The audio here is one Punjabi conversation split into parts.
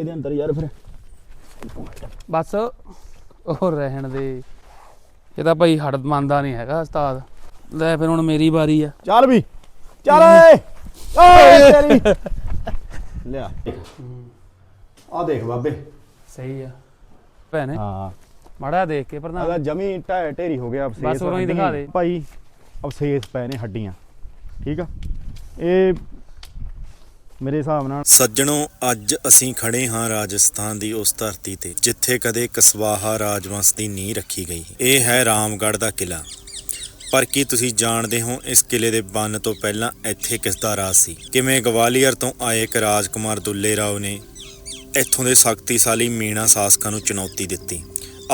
ਇਹਦੇ ਅੰਦਰ ਯਾਰ ਫਿਰ। ਬਸ ਉਹ ਰਹਿਣ ਦੇ। ਇਹ ਤਾਂ ਭਾਈ ਹੜ ਮੰਨਦਾ ਨਹੀਂ ਹੈਗਾ ਉਸਤਾਦ। ਲੈ ਫਿਰ ਹੁਣ ਮੇਰੀ ਵਾਰੀ ਆ। ਚੱਲ ਵੀ। ਚੱਲ ਓਏ। ਓਏ ਤੇਰੀ। ਲਿਆ ਆ ਦੇਖ ਬਾਬੇ। ਸਹੀ ਆ। ਭੈਣੇ ਹਾਂ। ਮਾੜਾ ਦੇਖ ਕੇ ਪ੍ਰਧਾਨ। ਅਗਾ ਜਮੀ ਢਹਿ ਢੇਰੀ ਹੋ ਗਿਆ ਅਫਸੇਸ ਬਸ ਉਰੋਂ ਹੀ ਦਿਖਾ ਦੇ। ਭਾਈ ਅਫਸੇਸ ਪਏ ਨੇ ਹੱਡੀਆਂ। ਠੀਕ ਆ? ਇਹ ਮੇਰੇ ਹਿਸਾਬ ਨਾਲ ਸੱਜਣੋ, ਅੱਜ ਅਸੀਂ ਖੜੇ ਹਾਂ ਰਾਜਸਥਾਨ ਦੀ ਉਸ ਧਰਤੀ ਤੇ, ਜਿੱਥੇ ਕਦੇ ਕਸਵਾਹਾ ਰਾਜਵੰਸ਼ ਦੀ ਨੀਂਹ ਰੱਖੀ ਗਈ। ਇਹ ਹੈ ਰਾਮਗੜ੍ਹ ਦਾ ਕਿਲਾ ਪਰ ਕੀ ਤੁਸੀਂ ਜਾਣਦੇ ਹੋ ਇਸ ਕਿਲੇ ਦੇ ਬੰਨ ਤੋਂ ਪਹਿਲਾਂ ਇੱਥੇ ਕਿਸ ਦਾ ਰਾਜ ਸੀ? ਕਿਵੇਂ ਗਵਾਲੀਅਰ ਤੋਂ ਆਏ ਇੱਕ ਰਾਜਕੁਮਾਰ ਦੁੱਲੇ ਰਾਓ ਨੇ ਇੱਥੋਂ ਦੇ ਸ਼ਕਤੀਸ਼ਾਲੀ ਮੀਣਾ ਸ਼ਾਸਕਾਂ ਨੂੰ ਚੁਣੌਤੀ ਦਿੱਤੀ?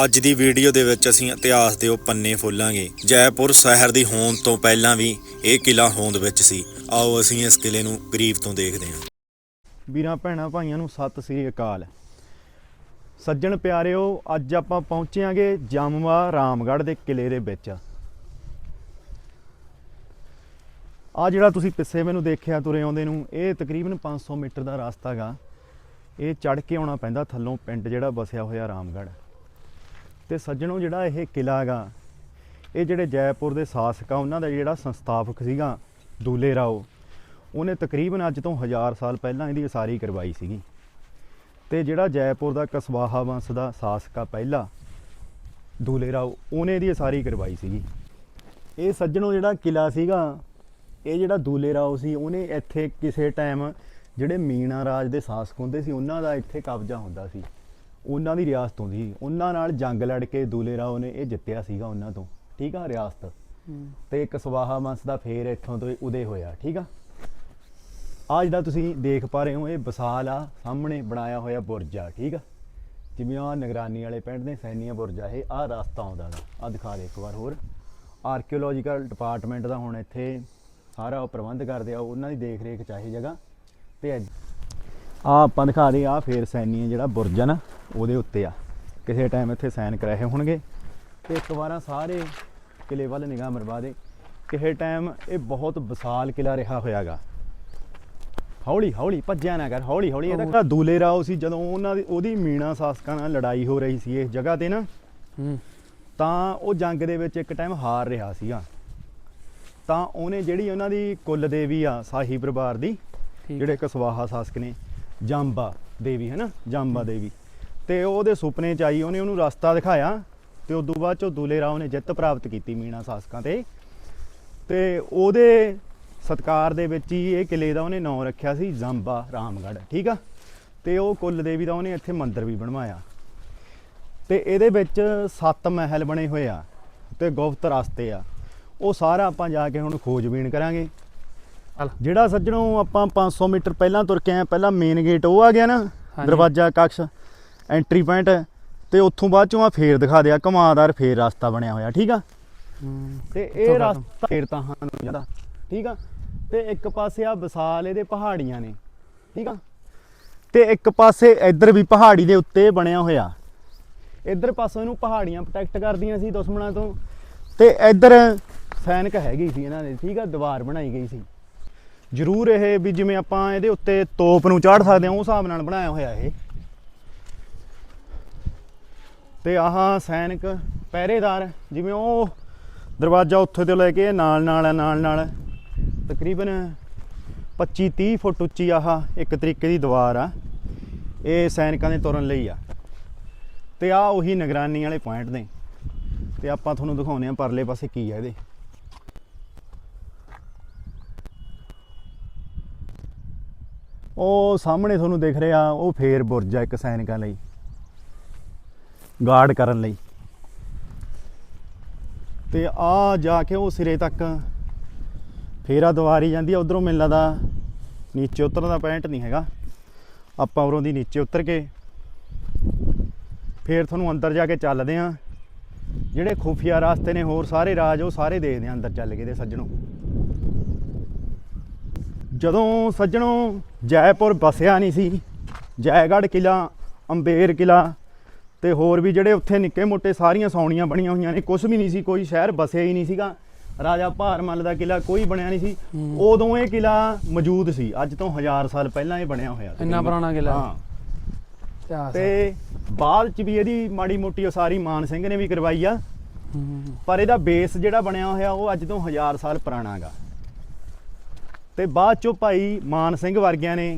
ਅੱਜ ਦੀ ਵੀਡੀਓ ਦੇ ਵਿੱਚ ਅਸੀਂ ਇਤਿਹਾਸ ਦੇ ਉਹ ਪੰਨੇ ਫੋਲਾਂਗੇ। ਜੈਪੁਰ ਸ਼ਹਿਰ ਦੀ ਹੋਂਦ ਤੋਂ ਪਹਿਲਾਂ ਵੀ ਇਹ ਕਿਲਾ ਹੋਂਦ ਵਿੱਚ ਸੀ। ਆਓ ਅਸੀਂ ਇਸ ਕਿਲੇ ਨੂੰ ਗਰੀਬ ਤੋਂ ਦੇਖਦੇ ਹਾਂ। ਵੀਰਾਂ, ਭੈਣਾਂ, ਭਾਈਆਂ ਨੂੰ ਸਤਿ ਸ੍ਰੀ ਅਕਾਲ। ਸੱਜਣ ਪਿਆਰਿਓ, ਅੱਜ ਆਪਾਂ ਪਹੁੰਚਿਆਂਗੇ ਜਮਵਾ ਰਾਮਗੜ੍ਹ ਦੇ ਕਿਲੇ ਦੇ ਵਿੱਚ। ਆ ਜਿਹੜਾ ਤੁਸੀਂ ਪਿੱਛੇ ਮੈਨੂੰ ਦੇਖਿਆ, ਤੁਰੇ ਆਉਂਦੇ ਨੂੰ, ਇਹ ਤਕਰੀਬਨ 500 ਮੀਟਰ ਦਾ ਰਸਤਾ ਗਾ। ਇਹ ਚੜ ਕੇ ਆਉਣਾ ਪੈਂਦਾ ਥੱਲੋਂ ਪਿੰਡ ਜਿਹੜਾ ਵਸਿਆ ਹੋਇਆ ਰਾਮਗੜ੍ਹ। ਤੇ ਸੱਜਣੋ ਜਿਹੜਾ ਇਹ ਕਿਲਾ ਹੈਗਾ, ਇਹ ਜਿਹੜੇ ਜੈਪੁਰ ਦੇ ਸ਼ਾਸਕ ਆ, ਉਹਨਾਂ ਦਾ ਜਿਹੜਾ ਸੰਸਥਾਪਕ ਸੀਗਾ ਦੂਲੇ ਰਾਓ, ਉਹਨੇ ਤਕਰੀਬਨ ਅੱਜ ਤੋਂ 1000 ਸਾਲ ਪਹਿਲਾਂ ਇਹਦੀ ਉਸਾਰੀ ਕਰਵਾਈ ਸੀਗੀ। ਤੇ ਜਿਹੜਾ ਜੈਪੁਰ ਦਾ ਕਸਵਾਹਾ ਵੰਸ਼ ਦਾ ਸ਼ਾਸਕ ਆ ਪਹਿਲਾ, ਦੂਲੇ ਰਾਓ, ਉਹਨੇ ਇਹਦੀ ਉਸਾਰੀ ਕਰਵਾਈ ਸੀਗੀ। ਇਹ ਸੱਜਣੋ ਜਿਹੜਾ ਕਿਲਾ ਸੀਗਾ, ਇਹ ਜਿਹੜਾ ਦੂਲੇ ਰਾਓ ਸੀ, ਉਹਨੇ ਇੱਥੇ ਕਿਸੇ ਟਾਈਮ ਜਿਹੜੇ ਮੀਣਾ ਰਾਜ ਦੇ ਸ਼ਾਸਕ ਹੁੰਦੇ ਸੀ, ਉਹਨਾਂ ਦਾ ਇੱਥੇ ਕਬਜ਼ਾ ਹੁੰਦਾ ਸੀ। ਉਹਨਾਂ ਦੀ ਰਿਆਸਤ ਹੁੰਦੀ ਸੀ ਉਹਨਾਂ ਨਾਲ ਜੰਗ ਲੜ ਕੇ ਦੂਲੇ ਰਾਓ ਨੇ ਇਹ ਜਿੱਤਿਆ ਸੀਗਾ ਉਹਨਾਂ ਤੋਂ। ਠੀਕ ਆ ਰਿਆਸਤ। ਤੇ ਕਸਵਾਹਾ ਵੰਸ਼ ਦਾ ਫੇਰ ਇੱਥੋਂ ਤੋਂ ਉਦੇ ਹੋਇਆ ਠੀਕ ਆ? ਆ ਜਿਹੜਾ ਤੁਸੀਂ ਦੇਖ ਪਾ ਰਹੇ ਹੋ ਇਹ ਵਿਸਾਲ ਆ ਸਾਹਮਣੇ ਬਣਾਇਆ ਹੋਇਆ ਬੁਰਜ ਆ ਠੀਕ ਆ? ਜਿਵੇਂ ਆ ਨਿਗਰਾਨੀ ਵਾਲੇ ਪਿੰਡ ਦੇ ਸੈਨੀਆ ਬੁਰਜ ਆ ਇਹ ਆ ਰਸਤਾ ਆਉਂਦਾ ਆ ਦਿਖਾ ਦੇ ਇੱਕ ਵਾਰ ਹੋਰ। ਆਰਕੀਓਲੋਜੀਕਲ ਡਿਪਾਰਟਮੈਂਟ ਦਾ ਹੁਣ ਇੱਥੇ ਸਾਰਾ ਉਹ ਪ੍ਰਬੰਧ ਕਰਦੇ ਆ ਉਹਨਾਂ ਦੀ ਦੇਖ ਰੇਖ ਚਾਹੀ ਜਗ੍ਹਾ। ਤੇ ਆ ਆਪਾਂ ਦਿਖਾ ਦੇ ਆ ਫੇਰ ਸੈਨੀਆ ਜਿਹੜਾ ਬੁਰਜ ਆ ਨਾ। ਉਹਦੇ ਉੱਤੇ ਆ। ਕਿਸੇ ਟਾਈਮ ਇੱਥੇ ਸੈਨ ਕਰਾਏ ਹੋਣਗੇ ਤੇ ਇੱਕ ਵਾਰਾਂ ਸਾਰੇ ਕਿਲੇ ਵੱਲ ਨਿਗਾਹ ਮਰਵਾ ਦੇ। ਕਿਸੇ ਟਾਈਮ ਇਹ ਬਹੁਤ ਵਿਸ਼ਾਲ ਕਿਲਾ ਰਿਹਾ ਹੋਇਆਗਾ। ਹੌਲੀ ਹੌਲੀ ਭੱਜਿਆ ਨਾ ਕਰ ਹੌਲੀ ਹੌਲੀ। ਇਹਦਾ ਜਿਹੜਾ ਦੂਲੇ ਰਾਓ ਸੀ ਜਦੋਂ ਉਹਨਾਂ ਦੀ ਉਹਦੀ ਮੀਣਾ ਸ਼ਾਸਕਾਂ ਨਾਲ ਲੜਾਈ ਹੋ ਰਹੀ ਸੀ ਇਸ ਜਗ੍ਹਾ ਤੇ ਨਾ। ਤਾਂ ਉਹ ਜੰਗ ਦੇ ਵਿੱਚ ਇੱਕ ਟਾਈਮ ਹਾਰ ਰਿਹਾ ਸੀਗਾ। ਤਾਂ ਉਹਨੇ ਜਿਹੜੀ ਉਹਨਾਂ ਦੀ ਕੁੱਲ ਦੇਵੀ ਆ ਸਾਹੀ ਪਰਿਵਾਰ ਦੀ ਜਿਹੜੇ ਕਸਵਾਹਾ ਸ਼ਾਸਕ ਨੇ ਜਾਂਬਾ ਦੇਵੀ ਹੈ ਨਾ ਜਾਂਬਾ ਦੇਵੀ। ਤੇ ਉਹਦੇ ਸੁਪਨੇ ਚ ਆਈ ਉਹਨੇ ਉਹਨੂੰ ਰਸਤਾ ਦਿਖਾਇਆ ਤੇ ਉਦੋਂ ਬਾਅਦ ਚੋਂ ਦੂਲੇ ਰਾਓ ਨੇ ਜਿੱਤ ਪ੍ਰਾਪਤ ਕੀਤੀ ਮੀਣਾ ਸ਼ਾਸਕਾਂ ਤੇ। ਤੇ ਉਹਦੇ ਸਤਕਾਰ ਦੇ ਵਿੱਚ ਹੀ ਇਹ ਕਿਲੇ ਦਾ ਉਹਨੇ ਨਾਂ ਰੱਖਿਆ ਸੀ ਜਾਂਬਾ ਰਾਮਗੜ੍ਹ ਠੀਕ ਆ? ਤੇ ਉਹ ਕੁੱਲ ਦੇਵੀ ਦਾ ਉਹਨੇ ਇੱਥੇ ਮੰਦਿਰ ਵੀ ਬਣਵਾਇਆ। ਤੇ ਇਹਦੇ ਵਿੱਚ ਸੱਤ ਮਹਿਲ ਬਣੇ ਹੋਏ ਆ ਤੇ ਗੁਪਤ ਰਸਤੇ ਆ। ਉਹ ਸਾਰਾ ਆਪਾਂ ਜਾ ਕੇ ਹੁਣ ਖੋਜਬੀਨ ਕਰਾਂਗੇ। ਜਿਹੜਾ ਸੱਜਣੋਂ ਆਪਾਂ 500 ਮੀਟਰ ਪਹਿਲਾਂ ਤੁਰ ਕੇ ਆਏ ਪਹਿਲਾਂ ਮੇਨ ਗੇਟ ਉਹ ਆ ਗਿਆ ਨਾ। ਦਰਵਾਜ਼ਾ ਕਕਸ਼। ਐਂਟਰੀ ਪੁਆਇੰਟ ਤੇ ਉੱਥੋਂ ਬਾਅਦ ਚੋਂ ਆ ਫੇਰ ਦਿਖਾ ਦਿਆ ਘੁਮਾਦਾਰ ਫੇਰ ਰਸਤਾ ਬਣਿਆ ਹੋਇਆ ਠੀਕ ਆ? ਤੇ ਇਹ। ਰਸਤਾ ਫੇਰ ਤਾਂ ਹਾਂ ਨੂੰ ਜਾਂਦਾ ਠੀਕ ਆ? ਤੇ ਇੱਕ ਪਾਸੇ ਆ ਵਿਸਾਲ ਇਹਦੇ ਪਹਾੜੀਆਂ ਨੇ ਠੀਕ ਆ? ਤੇ ਇੱਕ ਪਾਸੇ ਇੱਧਰ ਵੀ ਪਹਾੜੀ ਦੇ ਉੱਤੇ ਬਣਿਆ ਹੋਇਆ। ਇੱਧਰ ਪਾਸੋਂ ਇਹਨੂੰ ਪਹਾੜੀਆਂ ਪ੍ਰੋਟੈਕਟ ਕਰਦੀਆਂ ਸੀ ਦੁਸ਼ਮਣਾਂ ਤੋਂ। ਤੇ ਇੱਧਰ ਸੈਨਿਕ ਹੈਗੀ ਸੀ ਇਹਨਾਂ ਦੇ ਠੀਕ ਆ? ਦੀਵਾਰ ਬਣਾਈ ਗਈ ਸੀ। ਜ਼ਰੂਰ ਇਹ ਵੀ ਜਿਵੇਂ ਆਪਾਂ ਇਹਦੇ ਉੱਤੇ ਤੋਪ ਨੂੰ ਚਾੜ ਸਕਦੇ ਹਾਂ ਉਸ ਹਿਸਾਬ ਨਾਲ ਬਣਾਇਆ ਹੋਇਆ ਇਹ। ਤੇ ਆਹ ਸੈਨਿਕ ਪਹਿਰੇਦਾਰ ਜਿਵੇਂ ਉਹ ਦਰਵਾਜ਼ਾ ਉੱਥੇ ਤੋਂ ਲੈ ਕੇ ਨਾਲ ਨਾਲ ਆ, ਨਾਲ ਨਾਲ ਤਕਰੀਬਨ 25 30 ਫੁੱਟ ਉੱਚੀ ਆਹ ਇੱਕ ਤਰੀਕੇ ਦੀ ਦੀਵਾਰ ਆ। ਇਹ ਸੈਨਿਕਾਂ ਦੇ ਤੁਰਨ ਲਈ ਆ। ਤੇ ਆ ਉਹੀ ਨਿਗਰਾਨੀ ਵਾਲੇ ਪੁਆਇੰਟ ਨੇ। ਤੇ ਆਪਾਂ ਤੁਹਾਨੂੰ ਦਿਖਾਉਂਦੇ ਆ ਪਰਲੇ ਪਾਸੇ ਕੀ ਆ ਇਹਦੇ। ਉਹ ਸਾਹਮਣੇ ਤੁਹਾਨੂੰ ਦਿਖ ਰਿਹਾ ਉਹ ਫੇਰ ਬੁਰਜ ਆ ਇੱਕ ਸੈਨਿਕਾਂ ਲਈ। ਗਾਰਡ ਕਰਨ ਲਈ। ਤੇ ਆ ਜਾ ਕੇ ਉਹ ਸਿਰੇ ਤੱਕ ਫੇਰਾ ਦੁਆਰੀ ਜਾਂਦੀ ਆ, ਉਧਰੋਂ ਮੈਨੂੰ ਲੱਗਦਾ ਨੀਚੇ ਉਤਰਨ ਦਾ ਪੁਆਇੰਟ ਨਹੀਂ ਹੈਗਾ। ਆਪਾਂ ਉਰੋਂ ਦੀ ਨੀਚੇ ਉਤਰ ਕੇ ਫੇਰ ਤੁਹਾਨੂੰ ਅੰਦਰ ਜਾ ਕੇ ਚੱਲਦੇ ਆ। ਜਿਹੜੇ ਖੁਫੀਆ ਰਾਸਤੇ ਨੇ, ਹੋਰ ਸਾਰੇ ਰਾਜ ਉਹ ਸਾਰੇ ਦੇਖਦੇ ਆ ਅੰਦਰ ਚੱਲ ਕੇ ਦੇ ਸੱਜਣੋਂ। ਜਦੋਂ ਸੱਜਣੋਂ ਜੈਪੁਰ ਬਸਿਆ ਨਹੀਂ ਸੀ, ਜੈਗੜ੍ਹ ਕਿਲਾ, ਅੰਬੇਰ ਕਿਲਾ ਤੇ ਹੋਰ ਵੀ ਜਿਹੜੇ ਉੱਥੇ ਨਿੱਕੇ ਮੋਟੇ ਸਾਰੀਆਂ ਸੌਣੀਆਂ ਬਣੀਆਂ ਹੋਈਆਂ ਨੇ ਕੁਝ ਵੀ ਨਹੀਂ ਸੀ ਕੋਈ ਸ਼ਹਿਰ ਬਸਿਆ ਹੀ ਨਹੀਂ ਸੀਗਾ। ਰਾਜਾ ਭਾਰਮਲ ਦਾ ਕਿਲਾ ਕੋਈ ਬਣਿਆ ਨਹੀਂ ਸੀ। ਉਦੋਂ ਇਹ ਕਿਲਾ ਮੌਜੂਦ ਸੀ ਅੱਜ ਤੋਂ 1000 ਸਾਲ ਪਹਿਲਾਂ ਇਹ ਬਣਿਆ ਹੋਇਆ। ਇੰਨਾ ਪੁਰਾਣਾ ਕਿਲ੍ਹਾ ਹੈ। ਤੇ ਬਾਅਦ ਚ ਵੀ ਇਹਦੀ ਮਾੜੀ ਮੋਟੀ ਉਸਾਰੀ ਮਾਨ ਸਿੰਘ ਨੇ ਵੀ ਕਰਵਾਈ ਆ। ਪਰ ਇਹਦਾ ਬੇਸ ਜਿਹੜਾ ਬਣਿਆ ਹੋਇਆ ਉਹ ਅੱਜ ਤੋਂ 1000 ਸਾਲ ਪੁਰਾਣਾਗਾ ਤੇ ਬਾਅਦ ਚੋਂ ਭਾਈ ਮਾਨ ਸਿੰਘ ਵਰਗਿਆਂ ਨੇ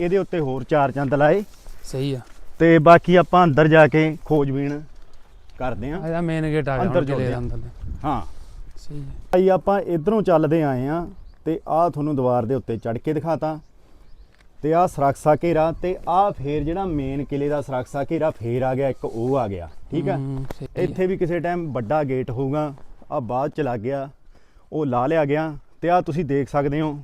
ਇਹਦੇ ਉੱਤੇ ਹੋਰ ਚਾਰ ਚੰਦ ਲਾਏ। ਸਹੀ ਆ। ਤੇ ਬਾਕੀ ਆਪਾਂ ਅੰਦਰ ਜਾ ਕੇ ਖੋਜਬੀਨ ਕਰਦੇ ਆਂ ਇਹਦਾ ਮੇਨ ਗੇਟ ਆ ਗਿਆ ਅੰਦਰ ਆ। ਅੰਦਰ ਹਾਂ। ਸਹੀ ਭਾਈ ਆਪਾਂ ਇਧਰੋਂ ਚੱਲਦੇ ਆਏ ਆ ਤੇ ਆਹ ਤੁਹਾਨੂੰ ਦੀਵਾਰ ਦੇ ਉੱਤੇ ਚੜ ਕੇ ਦਿਖਾਤਾ। ਤੇ ਆਹ ਸੁਰੱਖਿਆ ਘੇਰਾ ਤੇ ਆਹ ਫੇਰ ਜਿਹੜਾ ਮੇਨ ਕਿਲੇ ਦਾ ਸੁਰੱਖਿਆ ਘੇਰਾ ਫੇਰ ਆ ਗਿਆ ਇੱਕ ਉਹ ਆ ਗਿਆ। ਠੀਕ ਹੈ? ਆ। ਇੱਥੇ ਵੀ ਕਿਸੇ ਟਾਈਮ ਵੱਡਾ ਗੇਟ ਹੋਊਗਾ। ਆ ਬਾਅਦ ਚ ਲੱਗ ਗਿਆ। ਉਹ ਲਾ ਲਿਆ ਗਿਆ। ਤੇ ਆ ਤੁਸੀਂ ਦੇਖ ਸਕਦੇ ਹੋ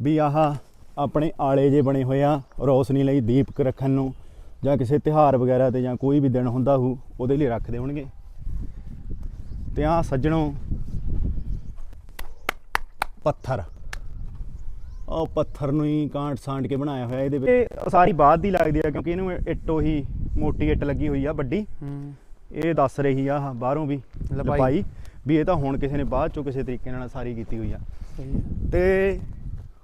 ਵੀ ਆਹ ਆਪਣੇ ਆਲੇ ਜੇ ਬਣੇ ਹੋਏ ਆ ਰੋਸ਼ਨੀ ਲਈ ਦੀਪਕ ਰੱਖਣ ਨੂੰ ਜਾਂ ਕਿਸੇ ਤਿਹਾਰ ਵਗੈਰਾ ਤੇ ਜਾਂ ਕੋਈ ਵੀ ਦਿਨ ਹੁੰਦਾ ਹੋ ਉਹਦੇ ਲਈ ਰੱਖਦੇ ਹੋਣਗੇ। ਤੇ ਆ ਸੱਜਣੋ ਪੱਥਰ। ਉਹ ਪੱਥਰ ਨੂੰ ਹੀ ਕਾਂਟ ਸਾਂਟ ਕੇ ਬਣਾਇਆ ਹੋਇਆ ਇਹਦੇ ਵਿੱਚ ਇਹ ਸਾਰੀ ਬਾਅਦ ਦੀ ਲੱਗਦੀ ਆ ਕਿਉਂਕਿ ਇਹਨੂੰ ਇੱਟੋ ਹੀ ਮੋਟੀ ਇੱਟ ਲੱਗੀ ਹੋਈ ਆ ਵੱਡੀ। ਇਹ ਦੱਸ ਰਹੀ ਆ ਬਾਹਰੋਂ ਵੀ ਲਪਾਈ। ਵੀ ਇਹ ਤਾਂ ਹੁਣ ਕਿਸੇ ਨੇ ਬਾਅਦ ਚੋਂ ਕਿਸੇ ਤਰੀਕੇ ਨਾਲ ਸਾਰੀ ਕੀਤੀ ਹੋਈ ਆ। ਤੇ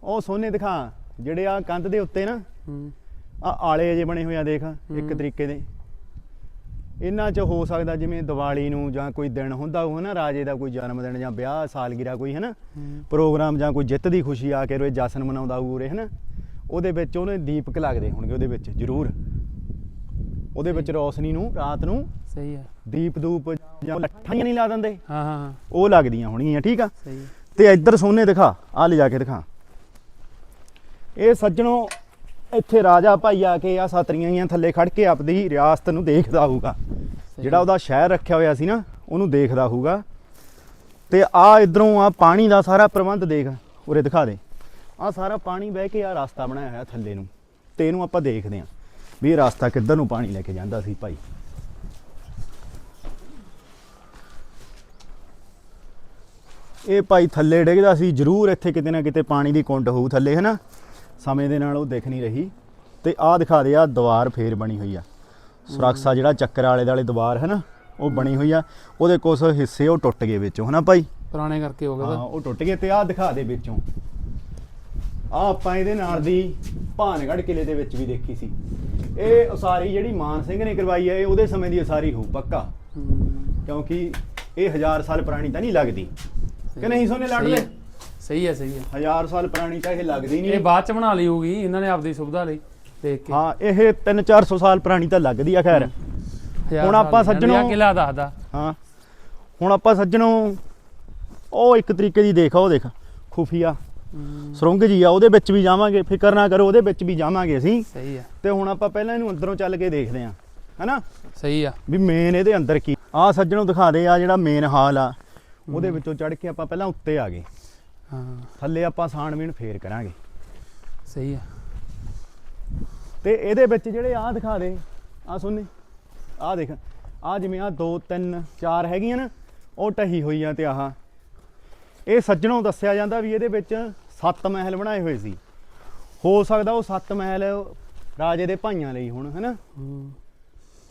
ਉਹ ਸੋਨੇ ਦਿਖਾ। ਜਿਹੜੇ ਆ ਕੰਧ ਦੇ ਉੱਤੇ ਨਾ ਹੂੰ। ਆ ਆਲੇ ਜੇ ਬਣੇ ਹੋਏ ਆ ਦੇਖ ਇੱਕ। ਤਰੀਕੇ ਦੇ। ਇਹਨਾਂ 'ਚ ਹੋ ਸਕਦਾ ਜਿਵੇਂ ਦੀਵਾਲੀ ਨੂੰ ਜਾਂ ਕੋਈ ਦਿਨ ਹੁੰਦਾ ਉਹ ਨਾ ਰਾਜੇ ਦਾ ਕੋਈ ਜਨਮ ਦਿਨ ਜਾਂ ਵਿਆਹ ਸਾਲਗਿਰਾ ਕੋਈ ਹੈ। ਨਾ ਪ੍ਰੋਗਰਾਮ ਜਾਂ ਕੋਈ ਜਿੱਤ ਦੀ ਖੁਸ਼ੀ ਆ ਕੇ ਰੋਏ ਜਸ਼ਨ ਮਨਾਉਂਦਾ ਉਰੇ ਹੈ ਨਾ ਉਹਦੇ ਵਿੱਚ ਉਹਨੇ ਦੀਪਕ ਲੱਗਦੇ ਹੋਣਗੇ ਉਹਦੇ ਵਿੱਚ ਜ਼ਰੂਰ। ਉਹਦੇ ਵਿੱਚ ਰੌਸ਼ਨੀ ਨੂੰ ਰਾਤ ਨੂੰ ਸਹੀ ਆ। ਦੀਪ ਦੂਪ ਜਾਂ ਲੱਠਾਂ ਨਹੀਂ ਲਾ ਦਿੰਦੇ। ਹਾਂ ਹਾਂ ਉਹ ਲੱਗਦੀਆਂ ਹੋਣਗੀਆਂ ਠੀਕ ਆ? ਸਹੀ। ਆ ਤੇ ਇੱਧਰ ਸੋਨੇ ਦਿਖਾ ਆ ਲੈ ਜਾ ਕੇ ਦਿਖਾ। ਇਹ ਸੱਜਣੋ ਇੱਥੇ ਰਾਜਾ ਭਾਈ ਆ ਕੇ ਆ ਸਤਰੀਆਂ ਹੀ ਥੱਲੇ ਖੜ ਕੇ ਆਪਦੀ ਰਿਆਸਤ ਨੂੰ ਦੇਖਦਾ ਹੋਊਗਾ। ਜਿਹੜਾ। ਉਹਦਾ ਸ਼ਹਿਰ ਰੱਖਿਆ ਹੋਇਆ ਸੀ ਨਾ ਉਹਨੂੰ ਦੇਖਦਾ ਹੋਊਗਾ। ਤੇ ਆ ਇਧਰੋਂ ਆ ਪਾਣੀ ਦਾ ਸਾਰਾ ਪ੍ਰਬੰਧ ਦੇਖ ਉਰੇ ਦਿਖਾ ਦੇ। ਆ ਸਾਰਾ ਪਾਣੀ ਬਹਿ ਕੇ ਆ ਰਸਤਾ ਬਣਾਇਆ ਹੋਇਆ ਥੱਲੇ ਨੂੰ ਤੇ ਇਹਨੂੰ ਆਪਾਂ ਦੇਖਦੇ ਆਂ ਵੀ ਇਹ ਰਸਤਾ ਕਿੱਧਰ ਨੂੰ ਪਾਣੀ ਲੈ ਕੇ ਜਾਂਦਾ ਸੀ ਭਾਈ। ਇਹ ਭਾਈ ਥੱਲੇ ਡਿੱਗਦਾ ਸੀ ਜ਼ਰੂਰ ਇੱਥੇ ਕਿਤੇ ਨਾ ਕਿਤੇ ਪਾਣੀ ਦੀ ਕੁੰਡ ਹੋਊ ਥੱਲੇ ਹੈ ਨਾ ਸਮੇਂ ਦੇ ਨਾਲ ਉਹ ਦਿਖ ਨਹੀਂ ਰਹੀ ਤੇ ਆਹ ਦਿਖਾ ਦੇ ਆ ਦੀਵਾਰ ਫੇਰ ਬਣੀ ਹੋਈ ਆ। ਸੁਰੱਖਿਆ ਜਿਹੜਾ ਚੱਕਰ ਵਾਲੇ ਦਾਲੇ ਦੀਵਾਰ ਹੈ ਨਾ ਉਹ ਬਣੀ ਹੋਈ ਆ। ਉਹਦੇ ਕੁਝ ਹਿੱਸੇ ਉਹ ਟੁੱਟ ਗਏ ਵਿੱਚੋਂ ਹਨਾ ਭਾਈ? ਪੁਰਾਣੇ ਕਰਕੇ ਹੋ ਗਿਆ ਹਾਂ ਉਹ ਟੁੱਟ ਗਏ ਤੇ ਆਹ ਦਿਖਾ ਦੇ ਵਿੱਚੋਂ। ਆ ਆਪਾਂ ਇਹਦੇ ਨਾਲ ਦੀ ਭਾਨਗੜ੍ਹ ਕਿਲੇ ਦੇ ਵਿੱਚ ਵੀ ਦੇਖੀ ਸੀ। ਇਹ ਉਸਾਰੀ ਜਿਹੜੀ ਮਾਨ ਸਿੰਘ ਨੇ ਕਰਵਾਈ ਹੈ ਇਹ ਉਹਦੇ ਸਮੇਂ ਦੀ ਉਸਾਰੀ ਹੋਊ ਪੱਕਾ। ਹੂੰ। ਕਿਉਂਕਿ ਇਹ ਹਜ਼ਾਰ ਸਾਲ ਪੁਰਾਣੀ ਤਾਂ ਨਹੀਂ ਲੱਗਦੀ। ਕਿ ਨਹੀਂ ਸੋਨੇ ਲੜ ਸਹੀ ਆ, ਸਹੀ ਆ ਹਜ਼ਾਰ ਸਾਲ ਪੁਰਾਣੀ ਤਾਂ ਇਹ ਲੱਗਦੀ ਨਹੀਂ। ਇਹ ਬਾਅਦ ਚ ਬਣਾ ਲਈ ਹੋਊਗੀ ਇਹਨਾਂ ਨੇ ਆਪਦੀ ਸੁਵਿਧਾ ਲਈ ਦੇਖ ਕੇ। ਹਾਂ ਇਹ 3-400 ਸਾਲ ਪੁਰਾਣੀ ਤਾਂ ਲੱਗਦੀ ਆ ਖੈਰ। ਹੁਣ ਆਪਾਂ ਸੱਜਣੋਂ- ਕਿਲ੍ਹਾ ਦੱਸਦਾ। ਹਾਂ। ਹੁਣ ਆਪਾਂ ਸੱਜਣੋਂ ਉਹ ਇੱਕ ਤਰੀਕੇ ਦੀ ਦੇਖ ਉਹ ਦੇਖ ਖੁਫੀਆ। ਹੂੰ, ਸੁਰੰਗ ਜੀ ਆ ਉਹਦੇ ਵਿੱਚ ਵੀ ਜਾਵਾਂਗੇ ਫਿਕਰ ਨਾ ਕਰੋ ਉਹਦੇ ਵਿੱਚ ਵੀ ਜਾਵਾਂਗੇ ਅਸੀਂ। ਸਹੀ ਆ। ਤੇ ਹੁਣ ਆਪਾਂ ਪਹਿਲਾਂ ਇਹਨੂੰ ਅੰਦਰੋਂ ਚੱਲ ਕੇ ਦੇਖਦੇ ਆਂ ਹਨਾ? ਸਹੀ ਆ। ਵੀ ਮੇਨ ਇਹਦੇ ਅੰਦਰ ਕੀ ਆ ਸੱਜਣੋਂ ਦਿਖਾ ਦੇ ਆ ਜਿਹੜਾ ਮੇਨ ਹਾਲ ਆ ਉਹਦੇ ਵਿੱਚੋਂ ਚੜ ਕੇ ਆਪਾਂ ਪਹਿਲਾਂ ਉੱਤੇ ਆ ਗਏ। ਹਾਂ। ਥੱਲੇ ਆਪਾਂ ਸਾਣਵੀਨ ਫੇਰ ਕਰਾਂਗੇ। ਸਹੀ ਆ। ਤੇ ਇਹਦੇ ਵਿੱਚ ਜਿਹੜੇ ਆ ਦਿਖਾ ਦੇ ਆ ਸੁਣਨੇ ਆ ਦੇਖ ਆ ਜਿਵੇਂ ਆ 2 3 4 ਹੈਗੀਆਂ ਨਾ ਉਹ ਢਹੀ ਹੋਈ ਆ ਤੇ ਆਹ। ਇਹ ਸੱਜਣੋਂ ਦੱਸਿਆ ਜਾਂਦਾ ਵੀ ਇਹਦੇ ਵਿੱਚ ਸੱਤ ਮਹਿਲ ਬਣਾਏ ਹੋਏ ਸੀ। ਹੋ ਸਕਦਾ ਉਹ ਸੱਤ ਮਹਿਲ ਰਾਜੇ ਦੇ ਭਾਈਆਂ ਲਈ ਹੁਣ ਹਨਾ? ਹੂੰ,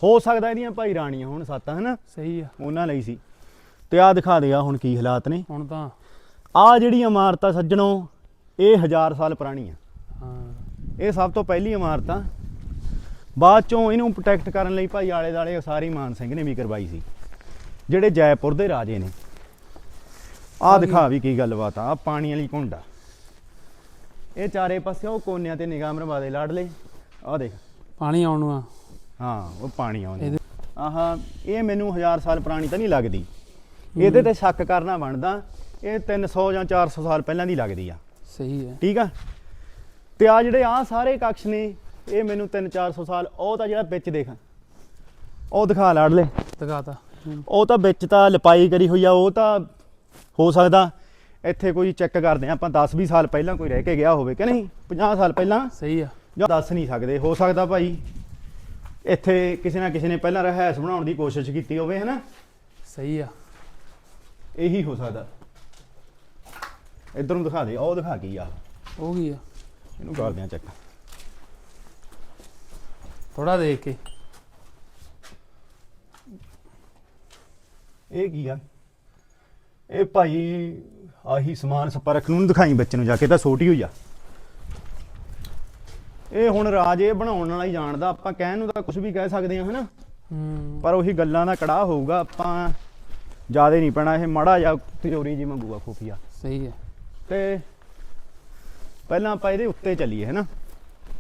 ਹੋ ਸਕਦਾ ਇਹਦੀਆਂ ਭਾਈ ਰਾਣੀਆਂ ਹੁਣ ਸੱਤ ਹਨਾ? ਸਹੀ ਆ। ਉਹਨਾਂ ਲਈ ਸੀ। ਤੇ ਆ ਦਿਖਾ ਦੇ ਆ ਹੁਣ ਕੀ ਹਾਲਾਤ ਨੇ। ਹੁਣ ਤਾਂ ਆ ਜਿਹੜੀ ਇਮਾਰਤ ਆ ਸੱਜਣੋਂ ਇਹ ਹਜ਼ਾਰ ਸਾਲ ਪੁਰਾਣੀ ਆ ਹਾਂ। ਇਹ ਸਭ ਤੋਂ ਪਹਿਲੀ ਇਮਾਰਤ। ਆ ਬਾਅਦ ਚੋਂ ਇਹਨੂੰ ਪ੍ਰੋਟੈਕਟ ਕਰਨ ਲਈ ਭਾਈ ਆਲੇ ਦਾਲੇ ਉਸਾਰੀ ਮਾਨ ਸਿੰਘ ਨੇ ਵੀ ਕਰਵਾਈ ਸੀ। ਜਿਹੜੇ ਜੈਪੁਰ ਦੇ ਰਾਜੇ ਨੇ। ਆ ਦਿਖਾ ਵੀ ਕੀ ਗੱਲਬਾਤ ਆ ਪਾਣੀ ਵਾਲੀ ਆ। ਇਹ ਚਾਰੇ ਪਾਸੇ ਉਹ ਕੋਨਿਆਂ ਤੇ ਨਿਗਾਹ ਮਰਵਾ ਦੇ ਲਾਡਲੇ ਆ ਦੇਖ। ਪਾਣੀ ਆਉਣ ਨੂੰ ਆ। ਹਾਂ ਉਹ ਪਾਣੀ ਆਉਂਦਾ ਆਹ ਇਹ ਮੈਨੂੰ ਹਜ਼ਾਰ ਸਾਲ ਪੁਰਾਣੀ ਤਾਂ ਨਹੀਂ ਲੱਗਦੀ। ਇਹਦੇ ਤੇ ਸ਼ੱਕ ਕਰਨਾ ਬਣਦਾ। ਇਹ 300 ਜਾਂ 400 ਸਾਲ ਪਹਿਲਾਂ ਦੀ ਲੱਗਦੀ ਆ। ਸਹੀ ਹੈ। ਠੀਕ ਆ? ਤੇ ਆ ਜਿਹੜੇ ਆ ਸਾਰੇ ਕਕਸ਼ ਨੇ ਇਹ ਮੈਨੂੰ 3-400 ਸਾਲ ਉਹ ਤਾਂ ਜਿਹੜਾ ਵਿੱਚ ਦੇਖ। ਉਹ ਦਿਖਾ ਲਾੜ ਲੈ ਦਿਖਾਤਾ। ਉਹ ਤਾਂ ਵਿੱਚ ਤਾਂ ਲਪਾਈ ਕਰੀ ਹੋਈ ਆ ਉਹ ਤਾਂ ਹੋ ਸਕਦਾ। ਇੱਥੇ ਕੋਈ ਚੈੱਕ ਕਰਦੇ ਆ ਆਪਾਂ 10-20 ਸਾਲ ਪਹਿਲਾਂ ਕੋਈ ਰਹਿ ਕੇ ਗਿਆ ਹੋਵੇ ਕਿ ਨਹੀਂ? 50 ਸਾਲ ਪਹਿਲਾਂ? ਸਹੀ ਆ। ਜਾਂ ਦੱਸ ਨਹੀਂ ਸਕਦੇ ਹੋ ਸਕਦਾ ਭਾਈ। ਇੱਥੇ ਕਿਸੇ ਨਾ ਕਿਸੇ ਨੇ ਪਹਿਲਾਂ ਰਹਿਸ ਬਣਾਉਣ ਦੀ ਕੋਸ਼ਿਸ਼ ਕੀਤੀ ਹੋਵੇ ਹੈ ਨਾ ਸਹੀ ਆ। ਇਹੀ ਹੋ ਸਕਦਾ। ਇਧਰ ਨੂੰ ਦਿਖਾ ਦੇ ਉਹ ਦਿਖਾ ਕੀ ਆ? ਉਹ ਕੀ ਆ? ਇਹਨੂੰ ਕਰਦੇ ਆ ਚੈੱਕ। ਥੋੜਾ ਦੇਖ ਕੇ। ਇਹ ਕੀ ਆ? ਇਹ ਭਾਈ ਆਹੀ ਸਮਾਨ ਸਪਰਕ ਨੂੰ ਦਿਖਾਈ ਬੱਚੇ ਨੂੰ ਜਾ ਕੇ ਤਾਂ ਛੋਟੀ ਹੋਈ ਆ। ਇਹ ਹੁਣ ਰਾਜ ਇਹ ਬਣਾਉਣ ਵਾਲਾ ਹੀ ਜਾਣਦਾ ਆਪਾਂ ਕਹਿਣ ਨੂੰ ਤਾਂ ਕੁਝ ਵੀ ਕਹਿ ਸਕਦੇ ਹਾਂ ਹਨਾ? ਪਰ ਉਹੀ ਗੱਲਾਂ ਦਾ ਕੜਾਹ ਹੋਊਗਾ ਆਪਾਂ ਜ਼ਿਆਦਾ ਨਹੀਂ ਪੈਣਾ ਇਹ ਮਾੜਾ ਜਾਂ ਤਿਜੋਰੀ ਜੀ ਮੰਗੂਗਾ ਖੂਫੀਆ ਸਹੀ ਹੈ। ਤੇ ਪਹਿਲਾਂ ਆਪਾਂ ਇਹਦੇ ਉੱਤੇ ਚੱਲੀਏ, ਹੈਨਾ?